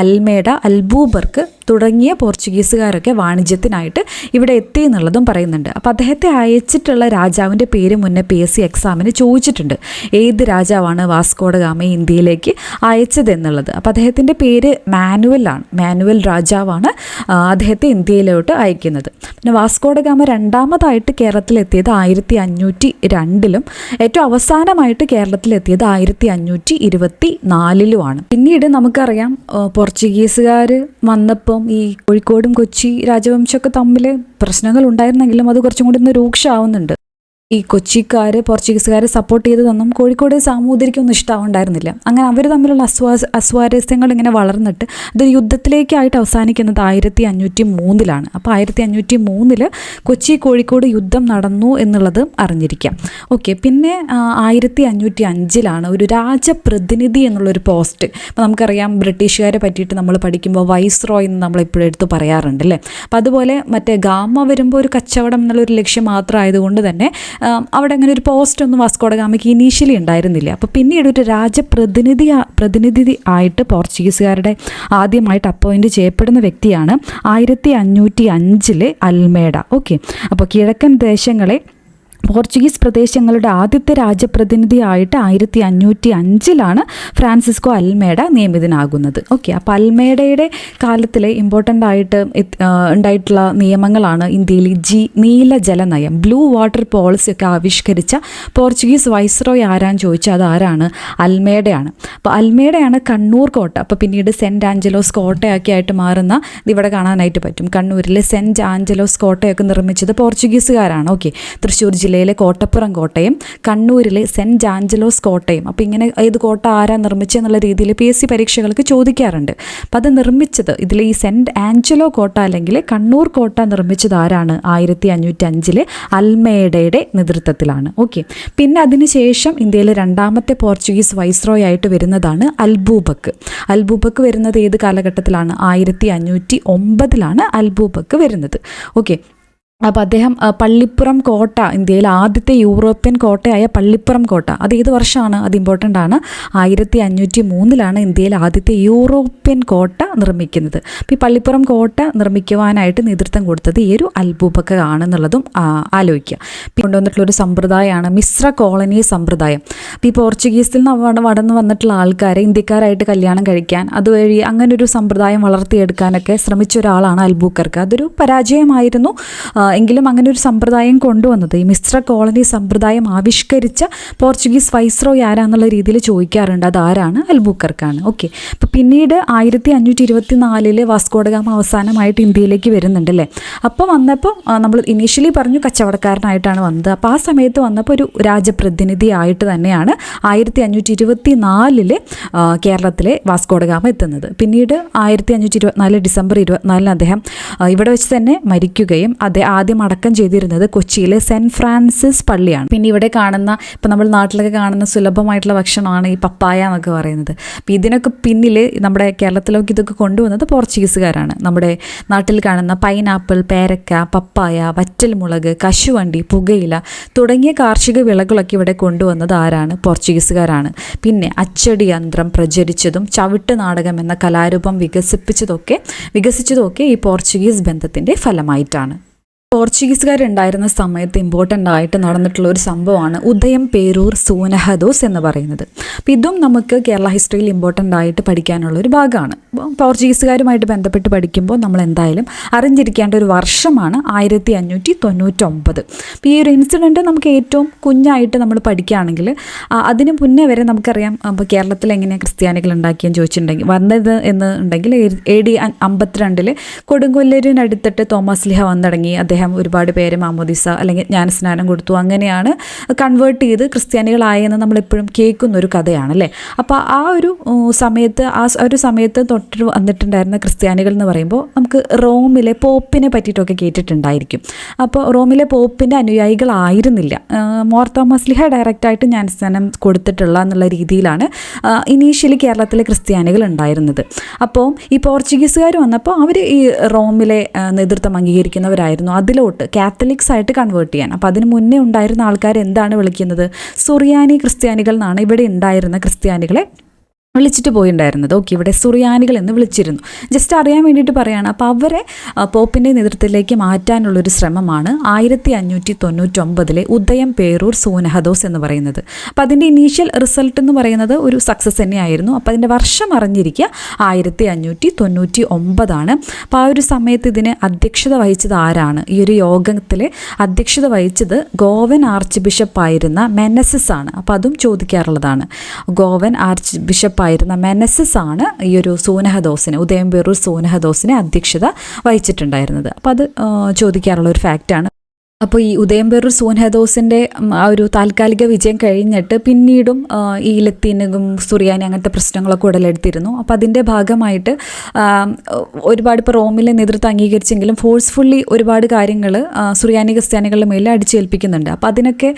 അൽമേഡ അൽബൂബർക്ക് തുടങ്ങിയ പോർച്ചുഗീസുകാരൊക്കെ വാണിജ്യത്തിനായിട്ട് ഇവിടെ എത്തി എന്നുള്ളതും പറയുന്നുണ്ട്. അപ്പോൾ അദ്ദേഹത്തെ അയച്ചിട്ടുള്ള രാജാവിന്റെ പേര് മുന്നേ പി എസ് സി എക്സാമിന് ചോദിച്ചിട്ടുണ്ട്. ഏത് രാജാവാണ് വാസ്കോഡ ഗാമ ഇന്ത്യയിലേക്ക് അയച്ചത് എന്നുള്ളത്. അപ്പോൾ അദ്ദേഹത്തിന്റെ പേര് മാനുവലാണ് മാനുവൽ രാജാവാണ് അദ്ദേഹത്തെ ഇന്ത്യയിലോട്ട് അയക്കുന്നത്. പിന്നെ വാസ്കോഡ ഗാമ രണ്ടാമതായിട്ട് കേരളത്തിലെത്തിയത് ആയിരത്തി അഞ്ഞൂറ്റി രണ്ടിലും ഏറ്റവും അവസാനമായിട്ട് കേരളത്തിലെത്തിയത് ആയിരത്തി അഞ്ഞൂറ്റി ഇരുപത്തി നാലിലുമാണ് പിന്നീട് നമുക്കറിയാം പോർച്ചുഗീസുകാർ വന്നപ്പം ഈ കോഴിക്കോടും കൊച്ചി രാജവംശമൊക്കെ തമ്മിൽ പ്രശ്നങ്ങൾ ഉണ്ടായിരുന്നെങ്കിലും അത് കുറച്ചും കൂടി ഒന്ന് രൂക്ഷമാവുന്നുണ്ട്. ഈ കൊച്ചിക്കാർ പോർച്ചുഗീസുകാരെ സപ്പോർട്ട് ചെയ്തതൊന്നും കോഴിക്കോട് സാമൂതിരിക്കൊന്നും ഇഷ്ടമുണ്ടായിരുന്നില്ല അങ്ങനെ അവർ തമ്മിലുള്ള അസ്വാ അസ്വാരസ്യങ്ങൾ ഇങ്ങനെ വളർന്നിട്ട് അത് യുദ്ധത്തിലേക്കായിട്ട് അവസാനിക്കുന്നത് ആയിരത്തി അഞ്ഞൂറ്റി മൂന്നിലാണ് അപ്പോൾ ആയിരത്തി അഞ്ഞൂറ്റി മൂന്നിൽ കൊച്ചി കോഴിക്കോട് യുദ്ധം നടന്നു എന്നുള്ളത് അറിഞ്ഞിരിക്കാം. ഓക്കെ പിന്നെ ആയിരത്തി അഞ്ഞൂറ്റി അഞ്ചിലാണ് ഒരു രാജപ്രതിനിധി എന്നുള്ളൊരു പോസ്റ്റ് അപ്പോൾ നമുക്കറിയാം ബ്രിട്ടീഷുകാരെ പറ്റിയിട്ട് നമ്മൾ പഠിക്കുമ്പോൾ വൈസ് റോയ് എന്ന് നമ്മൾ ഇപ്പോഴും എടുത്ത് പറയാറുണ്ട് അല്ലേ? അപ്പോൾ അതുപോലെ മറ്റേ ഗാമ വരുമ്പോൾ ഒരു കച്ചവടം എന്നുള്ളൊരു ലക്ഷ്യം മാത്രമായതുകൊണ്ട് തന്നെ അവിടെ അങ്ങനെ ഒരു പോസ്റ്റ് ഒന്നും വാസ്കോഡ ഗാമയ്ക്ക് ഇനീഷ്യലി ഉണ്ടായിരുന്നില്ല. അപ്പോൾ പിന്നീട് ഒരു രാജപ്രതിനിധി പ്രതിനിധി ആയിട്ട് പോർച്ചുഗീസുകാരുടെ ആദ്യമായിട്ട് അപ്പോയിന്റ് ചെയ്യപ്പെടുന്ന വ്യക്തിയാണ് ആയിരത്തി അഞ്ഞൂറ്റി അൽമേഡ. ഓക്കെ അപ്പോൾ കിഴക്കൻ ദേശങ്ങളെ പോർച്ചുഗീസ് പ്രദേശങ്ങളുടെ ആദ്യത്തെ രാജപ്രതിനിധിയായിട്ട് ആയിരത്തി അഞ്ഞൂറ്റി അഞ്ചിലാണ് ഫ്രാൻസിസ്കോ അൽമേഡ നിയമിതനാകുന്നത്. ഓക്കെ അപ്പോൾ അൽമേഡയുടെ കാലത്തിലെ ഇമ്പോർട്ടന്റ് ആയിട്ട് ഉണ്ടായിട്ടുള്ള നിയമങ്ങളാണ് ഇന്ത്യയിൽ ജി നീല ജലനയം ബ്ലൂ വാട്ടർ പോളിസി ഒക്കെ ആവിഷ്കരിച്ച പോർച്ചുഗീസ് വൈസ്രോയ് ആരാന്ന് ചോദിച്ചാൽ അത് ആരാണ്? അൽമേഡയാണ്. അപ്പോൾ അൽമേഡയാണ് കണ്ണൂർ കോട്ട. അപ്പോൾ പിന്നീട് സെന്റ് ആഞ്ചലോസ് കോട്ടയൊക്കെ ആയിട്ട് മാറുന്ന ഇവിടെ കാണാനായിട്ട് പറ്റും. കണ്ണൂരിലെ സെന്റ് ആഞ്ചലോസ് കോട്ടയൊക്കെ നിർമ്മിച്ചത് പോർച്ചുഗീസുകാരാണ്. ഓക്കെ തൃശ്ശൂർ ജില്ല ജില്ലയിലെ കോട്ടപ്പുറം കോട്ടയും കണ്ണൂരിലെ സെന്റ് ജാഞ്ചലോസ് കോട്ടയും. അപ്പോൾ ഇങ്ങനെ ഏത് കോട്ട ആരാ നിർമ്മിച്ചെന്നുള്ള രീതിയിൽ പി എസ് സി പരീക്ഷകൾക്ക് ചോദിക്കാറുണ്ട്. അപ്പോൾ അത് നിർമ്മിച്ചത് ഇതിൽ ഈ സെന്റ് ആഞ്ചലോ കോട്ട അല്ലെങ്കിൽ കണ്ണൂർ കോട്ട നിർമ്മിച്ചത് ആരാണ്? ആയിരത്തി അഞ്ഞൂറ്റി അഞ്ചിലെ അൽമേഡയുടെ നേതൃത്വത്തിലാണ്. ഓക്കെ. പിന്നെ അതിനുശേഷം ഇന്ത്യയിലെ രണ്ടാമത്തെ പോർച്ചുഗീസ് വൈസ്രോയ് ആയിട്ട് വരുന്നതാണ് അൽബൂബക്ക്. അൽബൂബക്ക് വരുന്നത് ഏത് കാലഘട്ടത്തിലാണ്? ആയിരത്തി അഞ്ഞൂറ്റി ഒമ്പതിലാണ് അൽബൂബക്ക് വരുന്നത്. ഓക്കെ. അപ്പോൾ അദ്ദേഹം പള്ളിപ്പുറം കോട്ട ഇന്ത്യയിലെ ആദ്യത്തെ യൂറോപ്യൻ കോട്ടയായ പള്ളിപ്പുറം കോട്ട. അത് ഏത് വർഷമാണ്? അത് ഇമ്പോർട്ടന്റ് ആണ്. ആയിരത്തി അഞ്ഞൂറ്റി മൂന്നിലാണ് ഇന്ത്യയിലെ ആദ്യത്തെ യൂറോപ്യൻ കോട്ട നിർമ്മിക്കുന്നത്. ഈ പള്ളിപ്പുറം കോട്ട നിർമ്മിക്കുവാനായിട്ട് നേതൃത്വം കൊടുത്തത് ഈ ഒരു അൽബൂബക്ക ആണെന്നുള്ളതും ആലോചിക്കുക. കൊണ്ടുവന്നിട്ടുള്ള ഒരു സമ്പ്രദായമാണ് മിശ്ര കോളനി സമ്പ്രദായം. ഈ പോർച്ചുഗീസിൽ നിന്ന് വടന്ന് വന്നിട്ടുള്ള ആൾക്കാരെ ഇന്ത്യക്കാരായിട്ട് കല്യാണം കഴിക്കാൻ അതുവഴി അങ്ങനെ ഒരു സമ്പ്രദായം വളർത്തിയെടുക്കാനൊക്കെ ശ്രമിച്ച ഒരാളാണ് അൽബൂക്കർക്ക് അതൊരു പരാജയമായിരുന്നു. എങ്കിലും അങ്ങനെ ഒരു സമ്പ്രദായം കൊണ്ടുവന്നത്. ഈ മിശ്ര കോളനി സമ്പ്രദായം ആവിഷ്കരിച്ച പോർച്ചുഗീസ് വൈസ്രോയ് ആരാന്നുള്ള രീതിയിൽ ചോദിക്കാറുണ്ട്. അത് ആരാണ് അൽബൂക്കർക്കാണ്. ഓക്കെ. അപ്പോൾ പിന്നീട് ആയിരത്തി അഞ്ഞൂറ്റി ഇരുപത്തി നാലിൽ വാസ്കോഡഗാമ അവസാനമായിട്ട് ഇന്ത്യയിലേക്ക് വരുന്നുണ്ട് അല്ലേ? അപ്പോൾ വന്നപ്പോൾ നമ്മൾ ഇനീഷ്യലി പറഞ്ഞു കച്ചവടക്കാരനായിട്ടാണ് വന്നത്. അപ്പോൾ ആ സമയത്ത് വന്നപ്പോൾ ഒരു രാജപ്രതിനിധി ആയിട്ട് തന്നെയാണ് ആയിരത്തി അഞ്ഞൂറ്റി ഇരുപത്തി നാലിൽ കേരളത്തിലെ വാസ്കോഡഗാമ എത്തുന്നത്. പിന്നീട് ആയിരത്തി അഞ്ഞൂറ്റി ഇരുപത്തിനാല് ഡിസംബർ ഇരുപത്തിനാലിന് അദ്ദേഹം ഇവിടെ വെച്ച് തന്നെ മരിക്കുകയും അദ്ദേഹം ആദ്യം അടക്കം ചെയ്തിരുന്നത് കൊച്ചിയിലെ സെന്റ് ഫ്രാൻസിസ് പള്ളിയാണ്. പിന്നെ ഇവിടെ കാണുന്ന ഇപ്പം നമ്മൾ നാട്ടിലൊക്കെ കാണുന്ന സുലഭമായിട്ടുള്ള ഭക്ഷണമാണ് ഈ പപ്പായ എന്നൊക്കെ പറയുന്നത്. അപ്പം ഇതിനൊക്കെ പിന്നിൽ നമ്മുടെ കേരളത്തിലേക്ക് ഇതൊക്കെ കൊണ്ടുവന്നത് പോർച്ചുഗീസുകാരാണ്. നമ്മുടെ നാട്ടിൽ കാണുന്ന പൈനാപ്പിൾ പേരക്ക പപ്പായ വറ്റൽമുളക് കശുവണ്ടി പുകയില തുടങ്ങിയ കാർഷിക വിളകളൊക്കെ ഇവിടെ കൊണ്ടുവന്നത് ആരാണ്? പോർച്ചുഗീസുകാരാണ്. പിന്നെ അച്ചടി യന്ത്രം പ്രചരിച്ചതും ചവിട്ട് നാടകം എന്ന കലാരൂപം വികസിപ്പിച്ചതൊക്കെ വികസിച്ചതൊക്കെ ഈ പോർച്ചുഗീസ് ബന്ധത്തിന്റെ ഫലമായിട്ടാണ്. പോർച്ചുഗീസുകാരുണ്ടായിരുന്ന സമയത്ത് ഇമ്പോർട്ടന്റ് ആയിട്ട് നടന്നിട്ടുള്ള ഒരു സംഭവമാണ് ഉദയം പേരൂർ സൂനഹദോസ് എന്ന് പറയുന്നത്. അപ്പം ഇതും നമുക്ക് കേരള ഹിസ്റ്ററിയിൽ ഇമ്പോർട്ടന്റ് ആയിട്ട് പഠിക്കാനുള്ള ഒരു ഭാഗമാണ്. പോർച്ചുഗീസുകാരുമായിട്ട് ബന്ധപ്പെട്ട് പഠിക്കുമ്പോൾ നമ്മൾ എന്തായാലും അറിഞ്ഞിരിക്കേണ്ട ഒരു വർഷമാണ് ആയിരത്തി അഞ്ഞൂറ്റി തൊണ്ണൂറ്റൊമ്പത് അപ്പോൾ ഈ ഒരു ഇൻസിഡന്റ് നമുക്ക് ഏറ്റവും കുഞ്ഞായിട്ട് നമ്മൾ പഠിക്കുകയാണെങ്കിൽ അതിന് മുന്നേ വരെ നമുക്കറിയാം അപ്പോൾ കേരളത്തിൽ എങ്ങനെയാണ് ക്രിസ്ത്യാനികൾ ഉണ്ടാക്കിയെന്ന് ചോദിച്ചിട്ടുണ്ടെങ്കിൽ വന്നത് എന്ന് ഉണ്ടെങ്കിൽ എ ഡി അമ്പത്തിരണ്ടിൽ കൊടുങ്കൊല്ലൂരിനടുത്തിട്ട് തോമസ് ലിഹ വന്നിടങ്ങി അദ്ദേഹം അദ്ദേഹം ഒരുപാട് പേര് മാമോദിസ അല്ലെങ്കിൽ ജ്ഞാനസ്നാനം കൊടുത്തു. അങ്ങനെയാണ് കൺവേർട്ട് ചെയ്ത് ക്രിസ്ത്യാനികളായെന്ന് നമ്മളെപ്പോഴും കേൾക്കുന്ന ഒരു കഥയാണ് അല്ലേ അപ്പോൾ ആ ഒരു സമയത്ത് ആ ഒരു സമയത്ത് തൊട്ട് വന്നിട്ടുണ്ടായിരുന്ന ക്രിസ്ത്യാനികൾ എന്ന് പറയുമ്പോൾ നമുക്ക് റോമിലെ പോപ്പിനെ പറ്റിയിട്ടൊക്കെ കേട്ടിട്ടുണ്ടായിരിക്കും. അപ്പോൾ റോമിലെ പോപ്പിന്റെ അനുയായികളായിരുന്നില്ല. മോർ തോമസ് ലിഹ ഡയറക്റ്റായിട്ട് ജ്ഞാനസ്നാനം കൊടുത്തിട്ടുള്ള എന്നുള്ള രീതിയിലാണ് ഇനീഷ്യലി കേരളത്തിലെ ക്രിസ്ത്യാനികൾ ഉണ്ടായിരുന്നത്. അപ്പോൾ ഈ പോർച്ചുഗീസുകാർ വന്നപ്പോൾ അവർ ഈ റോമിലെ നേതൃത്വം അംഗീകരിക്കുന്നവരായിരുന്നു. അതിൽ അതിലോട്ട് കാത്തലിക്സ് ആയിട്ട് കൺവേർട്ട് ചെയ്യാൻ. അപ്പോൾ അതിന് മുന്നേ ഉണ്ടായിരുന്ന ആൾക്കാർ എന്താണ് വിളിക്കുന്നത്? സുറിയാനി ക്രിസ്ത്യാനികൾ എന്നാണ് ഇവിടെ ഉണ്ടായിരുന്ന ക്രിസ്ത്യാനികളെ വിളിച്ചിട്ട് പോയിണ്ടായിരുന്നത്. ഓക്കെ ഇവിടെ സുറിയാനികൾ എന്ന് വിളിച്ചിരുന്നു. ജസ്റ്റ് അറിയാൻ വേണ്ടിയിട്ട് പറയുകയാണ് അപ്പോൾ അവരെ പോപ്പിന്റെ നേതൃത്വത്തിലേക്ക് മാറ്റാനുള്ളൊരു ശ്രമമാണ് ആയിരത്തി അഞ്ഞൂറ്റി തൊണ്ണൂറ്റൊമ്പതിലെ ഉദയം പേരൂർ സൂനഹദോസ് എന്ന് പറയുന്നത്. അപ്പോൾ അതിന്റെ ഇനീഷ്യൽ റിസൾട്ട് എന്ന് പറയുന്നത് ഒരു സക്സസ് തന്നെയായിരുന്നു. അപ്പോൾ അതിന്റെ വർഷം അറിഞ്ഞിരിക്കുക ആയിരത്തി അഞ്ഞൂറ്റി തൊണ്ണൂറ്റി ഒമ്പതാണ് അപ്പോൾ ആ ഒരു സമയത്ത് ഇതിന് അധ്യക്ഷത വഹിച്ചത് ആരാണ്? ഈ ഒരു യോഗത്തിൽ അധ്യക്ഷത വഹിച്ചത് ഗോവൻ ആർച്ച് ബിഷപ്പായിരുന്ന മെനസിസ് ആണ്. അപ്പോൾ അതും ചോദിക്കാറുള്ളതാണ്. ഗോവൻ ആർച്ച് ബിഷപ്പ് ബിഷപ്പായിരുന്ന മെനസിസ് ആണ് ഈ ഒരു സൂനഹദോസിനെ ഉദയം ഉദയംപേറൂർ സൂനഹദോസിനെ അധ്യക്ഷത വഹിച്ചിട്ടുണ്ടായിരുന്നത്. അപ്പോൾ അത് ചോദിക്കാറുള്ള ഒരു ഫാക്റ്റാണ് അപ്പോൾ ഈ ഉദയംപേരൂർ സോൻഹദോസിന്റെ ആ ഒരു താൽക്കാലിക വിജയം കഴിഞ്ഞിട്ട് പിന്നീടും ഈ ലത്തീനും സുറിയാനി അങ്ങനത്തെ പ്രശ്നങ്ങളൊക്കെ ഉടലെടുത്തിരുന്നു. അപ്പോൾ അതിന്റെ ഭാഗമായിട്ട് ഒരുപാട് ഇപ്പോൾ റോമിലെ നേതൃത്വം അംഗീകരിച്ചെങ്കിലും ഫോഴ്സ്ഫുള്ളി ഒരുപാട് കാര്യങ്ങൾ സുറിയാനി ക്രിസ്ത്യാനികളുടെ മേലെ അടിച്ചേൽപ്പിക്കുന്നുണ്ട്. അപ്പോൾ അതിനൊക്കെ